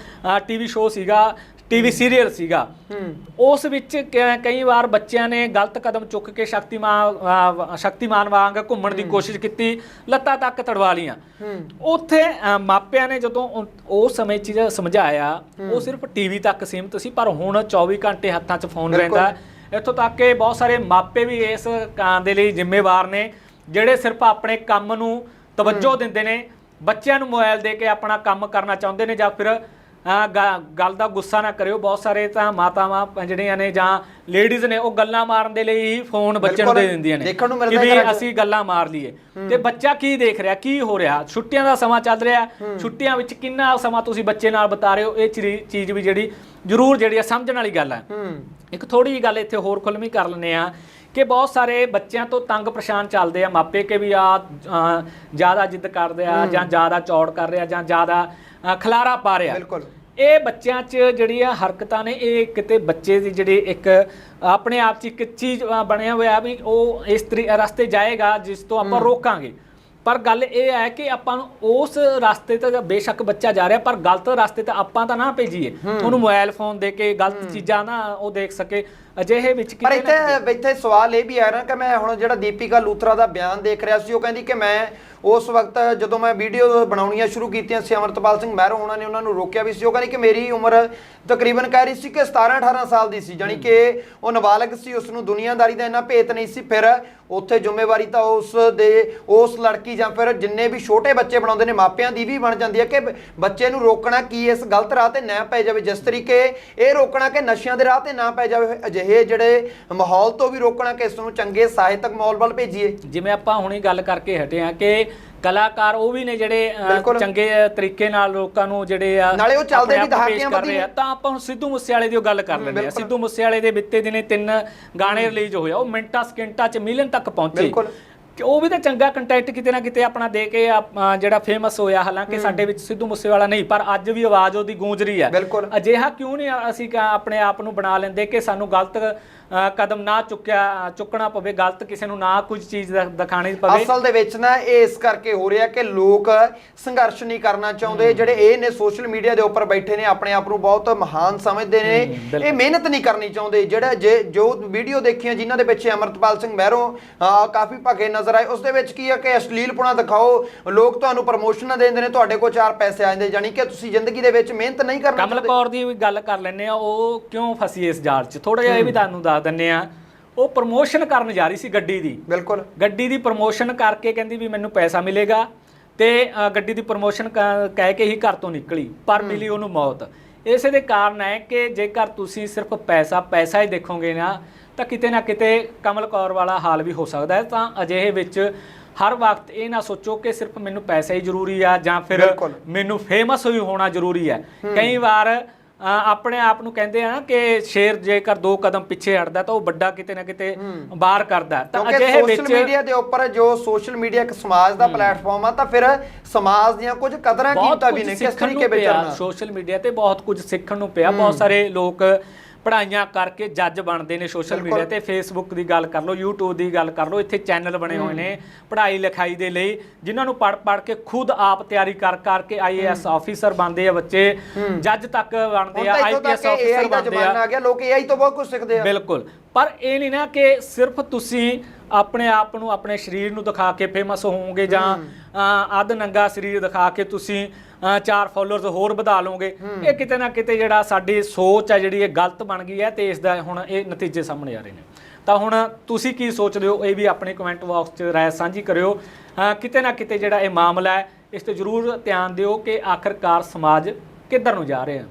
ਟੀਵੀ ਸ਼ੋਅ ਸੀਗਾ। ਟੀਵੀ ਸੀਰੀਅਲ ਸੀਗਾ। ਉਸ ਵਿੱਚ ਕਈ ਵਾਰ ਬੱਚਿਆਂ ਨੇ ਗਲਤ ਕਦਮ ਚੁੱਕ ਕੇ ਸ਼ਕਤੀਮਾਨ ਸ਼ਕਤੀਮਾਨ ਵਾਂਗ ਘੁੰਮਣ ਦੀ ਕੋਸ਼ਿਸ਼ ਕੀਤੀ ਲੱਤਾਂ ਤੱਕ ਤੜਵਾ ਲੀਆਂ ਉੱਥੇ ਮਾਪਿਆਂ ਨੇ ਜਦੋਂ ਉਹ- ਉਸ ਸਮੇਂ ਚੀਜ਼ ਸਮਝਾਇਆ ਉਹ ਸਿਰਫ ਟੀਵੀ ਤੱਕ ਸੀਮਤ ਸੀ ਪਰ ਹੁਣ 24 ਘੰਟੇ ਹੱਥਾਂ 'ਚ ਫੋਨ। ਰਹਿੰਦਾ। ਇੱਥੋਂ ਤੱਕ ਕਿ ਬਹੁਤ ਸਾਰੇ ਮਾਪੇ ਵੀ ਇਸ ਕਾਂ ਦੇ ਲਈ ਜ਼ਿੰਮੇਵਾਰ ਨੇ ਜਿਹੜੇ ਸਿਰਫ ਆਪਣੇ ਕੰਮ ਨੂੰ ਤਵੱਜੋ ਦਿੰਦੇ ਨੇ ਬੱਚਿਆਂ ਨੂੰ ਮੋਬਾਈਲ ਦੇ ਕੇ ਆਪਣਾ ਕੰਮ ਕਰਨਾ ਚਾਹੁੰਦੇ ਨੇ ਜਾਂ ਫਿਰ ਗੱਲ ਦਾ ਗੁੱਸਾ ਨਾ ਕਰਿਓ। ਬਹੁਤ ਸਾਰੇ ਤਾਂ ਮਾਤਾਵਾਂ ਜਿਹੜੀਆਂ ਨੇ ਜਾਂ ਲੇਡੀਜ਼ ਨੇ ਉਹ ਗੱਲਾਂ ਮਾਰਨ ਦੇ ਲਈ ਹੀ ਫੋਨ ਬੱਚੇ ਨੂੰ ਦੇ। ਦਿੰਦੀਆਂ ਨੇ ਦੇਖਣ ਨੂੰ ਕਿ ਮਿਲਦਾ ਘਰਾਂ 'ਚ। ਅਸੀਂ ਗੱਲਾਂ ਮਾਰ ਲਈਏ। ਤੇ ਬੱਚਾ ਕੀ ਦੇਖ ਰਿਹਾ ਕੀ ਹੋ ਰਿਹਾ? ਛੁੱਟੀਆਂ ਦਾ ਸਮਾਂ ਚੱਲ ਰਿਹਾ। ਛੁੱਟੀਆਂ ਵਿੱਚ ਕਿੰਨਾ ਸਮਾਂ ਤੁਸੀਂ ਬੱਚੇ ਨਾਲ ਬਿਤਾ ਰਹੇ ਹੋ? ਇਹ ਚੀਜ਼ ਵੀ ਜਿਹੜੀ ਜ਼ਰੂਰ ਜਿਹੜੀ ਆ ਸਮਝਣ ਵਾਲੀ ਗੱਲ ਹੈ ਹੂੰ। ਇੱਕ ਥੋੜੀ ਜਿਹੀ ਗੱਲ ਇੱਥੇ ਹੋਰ ਖੁੱਲਵੀਂ ਕਰ ਲੈਂਦੇ ਆ ਕਿ ਬਹੁਤ ਸਾਰੇ ਬੱਚਿਆਂ ਤੋਂ ਤੰਗ ਪਰੇਸ਼ਾਨ ਚੱਲਦੇ ਆ। ਮਾਪੇ ਕਿ ਵੀ ਆ ਜ਼ਿਆਦਾ ਜਿੱਦ ਕਰਦੇ ਆ ਜਾਂ ਜ਼ਿਆਦਾ ਚੌੜ ਕਰ ਰਿਹਾ ਜਾਂ ਜ਼ਿਆਦਾ ਖਲਾਰਾ ਪਾ ਰਿਹਾ ਬਿਲਕੁਲ। ਇਹ ਬੱਚਿਆਂ 'ਚ ਜਿਹੜੀਆਂ ਹਰਕਤਾਂ ਨੇ ਇਹ ਕਿਤੇ ਬੱਚੇ ਦੀ ਜਿਹੜੀ ਇੱਕ ਆਪਣੇ ਆਪ 'ਚ ਇੱਕ ਚੀਜ਼ ਬਣਿਆ ਹੋਇਆ ਵੀ ਉਹ ਇਸ ਤਰੀ ਰਸਤੇ ਜਾਏਗਾ ਜਿਸ ਤੋਂ ਆਪਾਂ ਰੋਕਾਂਗੇ। ਪਰ ਗੱਲ ਇਹ ਹੈ ਕਿ ਆਪਾਂ ਨੂੰ ਉਸ ਰਸਤੇ ਤੇ ਬੇਸ਼ੱਕ ਬੱਚਾ ਜਾ ਰਿਹਾ ਪਰ ਗਲਤ ਰਸਤੇ ਤੇ ਆਪਾਂ ਤਾਂ ਨਾ ਭੇਜੀਏ। ਉਹਨੂੰ ਮੋਬਾਈਲ ਫੋਨ ਦੇ ਕੇ ਗਲਤ ਚੀਜ਼ਾਂ ਨਾ ਉਹ ਦੇਖ ਸਕੇ ਅਜਿਹੇ ਵਿੱਚ ਪਰ ਕਿਤੇ ਨਾ ਇੱਥੇ ਇੱਥੇ ਸਵਾਲ ਇਹ ਵੀ ਆ ਨਾ ਕਿ ਮੈਂ ਹੁਣ ਜਿਹੜਾ ਦੀਪਿਕਾ ਲੂਥਰਾ ਦਾ ਬਿਆਨ ਦੇਖ ਰਿਹਾ ਸੀ ਉਹ ਕਹਿੰਦੀ ਕਿ ਮੈਂ ਉਸ ਵਕਤ ਜਦੋਂ ਮੈਂ ਵੀਡੀਓ ਬਣਾਉਣੀਆਂ ਸ਼ੁਰੂ ਕੀਤੀਆਂ ਸੀ ਅਮਰਤਪਾਲ ਸਿੰਘ ਮਹਿਰੋ ਉਹਨਾਂ ਨੇ ਉਹਨਾਂ ਨੂੰ ਰੋਕਿਆ ਵੀ ਸੀ। ਉਹ ਕਹਿੰਦੀ ਕਿ ਮੇਰੀ ਉਮਰ ਤਕਰੀਬਨ ਕਹਿ ਰਹੀ ਸੀ ਕਿ 17 18 ਸਾਲ ਦੀ ਸੀ ਜਾਨੀ ਕਿ ਉਹ ਨਾਬਾਲਗ ਸੀ ਉਸ ਨੂੰ ਦੁਨੀਆਦਾਰੀ ਦਾ ਇੰਨਾ ਭੇਤ ਨਹੀਂ ਸੀ। ਫਿਰ ਉੱਥੇ ਜ਼ਿੰਮੇਵਾਰੀ ਤਾਂ ਉਸ ਦੇ ਉਸ ਲੜਕੀ ਜਾਂ ਫਿਰ ਜਿੰਨੇ ਵੀ ਛੋਟੇ ਬੱਚੇ ਬਣਾਉਂਦੇ ਨੇ ਮਾਪਿਆਂ ਦੀ ਵੀ ਬਣ ਜਾਂਦੀ ਹੈ ਕਿ ਬੱਚੇ ਨੂੰ ਰੋਕਣਾ ਕੀ ਇਸ ਗਲਤ ਰਾਹ ਤੇ ਨਾ ਪੈ ਜਾਵੇ? ਜਿਸ ਤਰੀਕੇ ਇਹ ਰੋਕਣਾ ਕਿ ਨਸ਼ਿਆਂ ਦੇ ਰਾਹ ਤੇ ਨਾ ਪੈ ਜਾਵੇ ਅਜਿਹੇ ਜਿਹੜੇ ਮਾਹੌਲ ਤੋਂ ਵੀ ਰੋਕਣਾ ਕਿ ਇਸ ਨੂੰ ਚੰਗੇ ਸਾਹਿਤਕ ਮਾਹੌਲ ਵੱਲ ਭੇਜੀਏ। ਜਿਵੇਂ ਆਪਾਂ ਹੁਣੇ ਗੱਲ ਕਰਕੇ ਹਟੇ ਆ ਕਿ ਕਲਾਕਾਰ ਉਹ ਵੀ ਨੇ ਜਿਹੜੇ ਅ, ਬਿਲਕੁਲ। ਚੰਗੇ ਤਰੀਕੇ ਨਾਲ ਲੋਕਾਂ ਨੂੰ ਜਿਹੜੇ ਆ ਨਾਲੇ ਉਹ ਚੱਲਦੇ ਆਪਣੇ ਵੀ ਆਪ ਨੂੰ ਪੇਸ਼ ਦਹਾਕਿਆਂ ਕਰ ਰਹੇ ਆ। ਤਾਂ ਆਪਾਂ ਹੁਣ ਸਿੱਧੂ ਮੂਸੇਵਾਲੇ ਦੀ ਉਹ ਗੱਲ ਕਰ ਲੈਂਦੇ ਆ ਬਿਲਕੁਲ। ਸਿੱਧੂ ਮੂਸੇਵਾਲੇ ਦੇ ਬਿੱਤੇ ਦਿਨੇ ਤਿੰਨ ਗਾਣੇ ਰਿਲੀਜ਼ ਹੋਏ ਆ ਉਹ ਮਿੰਟਾਂ ਸਕਿੰਟਾਂ 'ਚ ਮਿਲੀਅਨ ਤੱਕ ਪਹੁੰਚੇ ਬਿਲਕੁਲ। ਕਿ ਉਹ ਵੀ ਤਾਂ ਚੰਗਾ ਕੰਟੈਂਟ ਕਿਤੇ ਨਾ ਕਿਤੇ ਆਪਣਾ ਦੇ ਕੇ ਆਪ- ਜਿਹੜਾ ਫੇਮਸ ਹੋਇਆ ਹਾਲਾਂਕਿ ਸਾਡੇ ਵਿੱਚ ਸਿੱਧੂ ਮੂਸੇਵਾਲਾ ਨਹੀਂ ਪਰ ਅੱਜ ਵੀ ਆਵਾਜ਼ ਉਹਦੀ ਗੂੰਜ ਰਹੀ ਹੈ। ਬਿਲਕੁਲ। ਅਜਿਹਾ ਕਿਉਂ ਨਹੀਂ ਅਸੀਂ ਕ- ਆਪਣੇ ਆਪ ਨੂੰ ਬਣਾ ਲੈਂਦੇ ਕਿ ਸਾਨੂੰ ਗਲਤ ਅ, ਕਦਮ ਨਾ ਚੁੱਕਿਆ ਚੁੱਕਣਾ ਪਵੇ ਗਲਤ ਕਿਸੇ ਨੂੰ ਨਾ ਕੁਝ ਚੀਜ਼ ਦ- ਦਿਖਾਣੀ ਪਵੇ। ਅਸਲ ਦੇ ਵਿੱਚ ਨਾ ਇਹ ਇਸ ਕਰਕੇ ਹੋ ਰਿਹਾ ਕਿ ਲੋਕ ਸੰਘਰਸ਼ ਨਹੀਂ ਕਰਨਾ ਚਾਹੁੰਦੇ। ਜਿਹੜੇ ਇਹ ਨੇ ਸੋਸ਼ਲ ਮੀਡੀਆ ਦੇ ਉੱਪਰ ਬੈਠੇ ਨੇ ਆਪਣੇ ਆਪ ਨੂੰ ਬਹੁਤ ਮਹਾਨ ਸਮਝਦੇ ਨੇ। ਬਿਲਕੁਲ। ਇਹ ਮਿਹਨਤ ਨਹੀਂ ਕਰਨੀ ਚਾਹੁੰਦੇ। ਜਿਹੜਾ ਜੇ ਜੋ ਵੀਡੀਓ ਦੇਖੀਆਂ ਜਿਨ੍ਹਾਂ ਦੇ ਪਿੱਛੇ ਅਮਰਤਪਾਲ ਸਿੰਘ ਮਹਿਰੋ ਅਹ, ਕਾਫੀ ਭਗੇ ਨਜ਼ਰ ਆਏ। ਉਸ ਦੇ ਵਿੱਚ ਕੀ ਹੈ ਕਿ ਅਸ਼ਲੀਲਪੁਣਾ ਦਿਖਾਓ। ਲੋਕ ਤੁਹਾਨੂੰ ਪ੍ਰਮੋਸ਼ਨਾਂ ਦੇ ਦਿੰਦੇ ਨੇ ਤੁਹਾਡੇ ਕੋਲ ਚਾਰ ਪੈਸੇ ਆ ਜਾਂਦੇ। ਜਾਨੀ ਕਿ ਤੁਸੀਂ ਜ਼ਿੰਦਗੀ ਦੇ ਵਿੱਚ ਮਿਹਨਤ ਨਹੀਂ ਕਰਨਾ ਕਮਲ ਕੌਰ ਦੀ ਵੀ ਗੱਲ ਕਰ ਲੈਂਦੇ ਆ ਉਹ ਕਿਉਂ ਫਸੀ ਇਸ ਜਾਲ 'ਚ? ਥੋੜਾ ਜਿਹਾ ਇਹ ਵੀ ਤੁਹਾਨੂੰ ਦੱਸ ਦਿੰਨੇ ਆ ਉਹ ਪ੍ਰਮੋਸ਼ਨ ਕਰਨ ਜਾ ਰਹੀ ਸੀ ਗੱਡੀ ਦੀ। ਬਿਲਕੁਲ। ਗੱਡੀ ਦੀ ਪ੍ਰਮੋਸ਼ਨ ਕਰਕੇ ਕਹਿੰਦੀ ਵੀ ਮੈਨੂੰ ਪੈਸਾ ਮਿਲੇਗਾ ਤੇ ਗੱਡੀ ਦੀ ਪ੍ਰਮੋਸ਼ਨ ਕਹਿ ਕੇ ਹੀ ਘਰ ਤੋਂ ਨਿਕਲੀ। ਪਰ ਮਿਲੀ ਉਹਨੂੰ ਮੌਤ। ਇਸੇ ਦੇ ਕਾਰਨ ਹੈ ਕਿ ਜੇਕਰ ਤੁਸੀਂ ਸਿਰਫ ਪੈਸਾ ਪੈਸਾ ਹੀ ਦੇਖੋਗੇ ਨਾ ਤਾਂ ਕਿਤੇ ਨਾ ਕਿਤੇ ਕਮਲ ਕੌਰ ਵਾਲਾ ਹਾਲ ਵੀ ਹੋ ਸਕਦਾ ਹੈ। ਤਾਂ ਅਜਿਹੇ ਵਿੱਚ ਹਰ ਵਕਤ ਇਹ ਨਾ ਸੋਚੋ ਕਿ ਸਿਰਫ ਮੈਨੂੰ ਪੈਸਾ ਹੀ ਜ਼ਰੂਰੀ ਆ ਜਾਂ ਫਿਰ। ਮੈਨੂੰ ਫੇਮਸ ਹੀ ਹੋਣਾ ਜ਼ਰੂਰੀ ਹੈ। ਕਈ ਵਾਰ ਆਪਣੇ ਆਪ ਨੂੰ ਕਹਿੰਦੇ ਆ ਕਿ ਸ਼ੇਰ ਜੇਕਰ ਦੋ ਕਦਮ ਪਿੱਛੇ ਹਟਦਾ ਤਾਂ ਉਹ ਵੱਡਾ ਕਿਤੇ ਨਾ ਕਿਤੇ ਬਾਹਰ ਕਰਦਾ। ਤਾਂ ਅਜਿਹੇ ਸੋਸ਼ਲ ਵਿੱਚ ਮੀਡੀਆ ਦੇ ਉੱਪਰ ਜੋ ਸੋਸ਼ਲ ਮੀਡੀਆ ਇੱਕ ਸਮਾਜ ਦਾ ਪਲੇਟਫਾਰਮ ਆ ਤਾਂ ਫਿਰ ਸਮਾਜ ਦੀਆਂ ਕੁਝ ਕਦਰਾਂ ਕੀਮਤਾਂ ਵੀ ਨੇ ਕਿਸ ਤਰੀਕੇ ਨੂੰ ਵਿੱਚ ਪਿਆ ਚੱਲਣਾ? ਸੋਸ਼ਲ ਮੀਡੀਆ ਤੇ ਬਹੁਤ ਕੁਝ ਸਿੱਖਣ ਨੂੰ ਪਿਆ। ਬਹੁਤ ਸਾਰੇ ਲੋਕ ਪੜ੍ਹਾਈਆਂ ਕਰਕੇ ਜੱਜ ਬਣਦੇ ਨੇ ਸੋਸ਼ਲ। ਮੀਡੀਆ ਤੇ ਫੇਸਬੁੱਕ ਦੀ ਗੱਲ ਕਰ ਲਓ YouTube ਦੀ ਗੱਲ ਕਰ ਲਓ ਇੱਥੇ ਚੈਨਲ ਬਣੇ ਹੋਏ ਨੇ ਪੜ੍ਹਾਈ ਲਿਖਾਈ ਦੇ ਲਈ ਜਿਨ੍ਹਾਂ ਨੂੰ ਪੜ੍ਹ ਪੜ੍ਹ ਕੇ ਖੁਦ ਆਪ ਤਿਆਰੀ ਕਰ ਕਰਕੇ ਆਈਏਐਸ ਆਫੀਸਰ ਬਣਦੇ ਆ ਬੱਚੇ ਜੱਜ ਤੱਕ ਬਣਦੇ ਆ ਆਈਪੀਐਸ ਆਫੀਸਰ ਬਣਦੇ ਆ। ਆ ਗਿਆ ਲੋਕ AI ਤੋਂ ਬਹੁਤ ਕੁਝ ਸਿੱਖਦੇ ਆ। ਬਿਲਕੁਲ। ਪਰ ਇਹ ਨਹੀਂ ਨਾ ਕਿ ਸਿਰਫ ਤੁਸੀਂ ਆਪਣੇ ਆਪ ਨੂੰ ਆਪਣੇ ਸਰੀਰ ਨੂੰ ਦਿਖਾ ਕੇ ਫੇਮਸ ਹੋਵੋਗੇ ਜਾਂ ਅੱਧ ਨੰਗਾ ਸਰੀਰ ਦਿਖਾ ਕੇ ਤੁਸੀਂ ਚਾਰ ਫਾਲੋਅਰਸ ਹੋਰ ਵਧਾ ਲਓਗੇ। ਇਹ ਕਿਤੇ ਨਾ ਕਿਤੇ ਜਿਹੜਾ ਸਾਡੀ ਸੋਚ ਹੈ ਜਿਹੜੀ ਇਹ ਗਲਤ ਬਣ ਗਈ ਹੈ ਤੇ ਇਸ ਦਾ ਹੁਣ ਇਹ ਨਤੀਜੇ ਸਾਹਮਣੇ ਆ ਰਹੇ ਨੇ। ਤਾਂ ਹੁਣ ਤੁਸੀਂ ਕੀ ਸੋਚਦੇ ਹੋ? ਇਹ ਵੀ ਆਪਣੇ ਕਮੈਂਟ ਬਾਕਸ 'ਚ ਰਾਏ ਸਾਂਝੀ ਕਰਿਓ। ਕਿਤੇ ਨਾ ਕਿਤੇ ਜਿਹੜਾ ਇਹ ਮਾਮਲਾ ਹੈ, ਇਸ ਤੇ ਜ਼ਰੂਰ ਧਿਆਨ ਦਿਓ ਕਿ ਆਖਰਕਾਰ ਸਮਾਜ ਕਿੱਧਰ ਨੂੰ ਜਾ ਰਿਹਾ ਹੈ।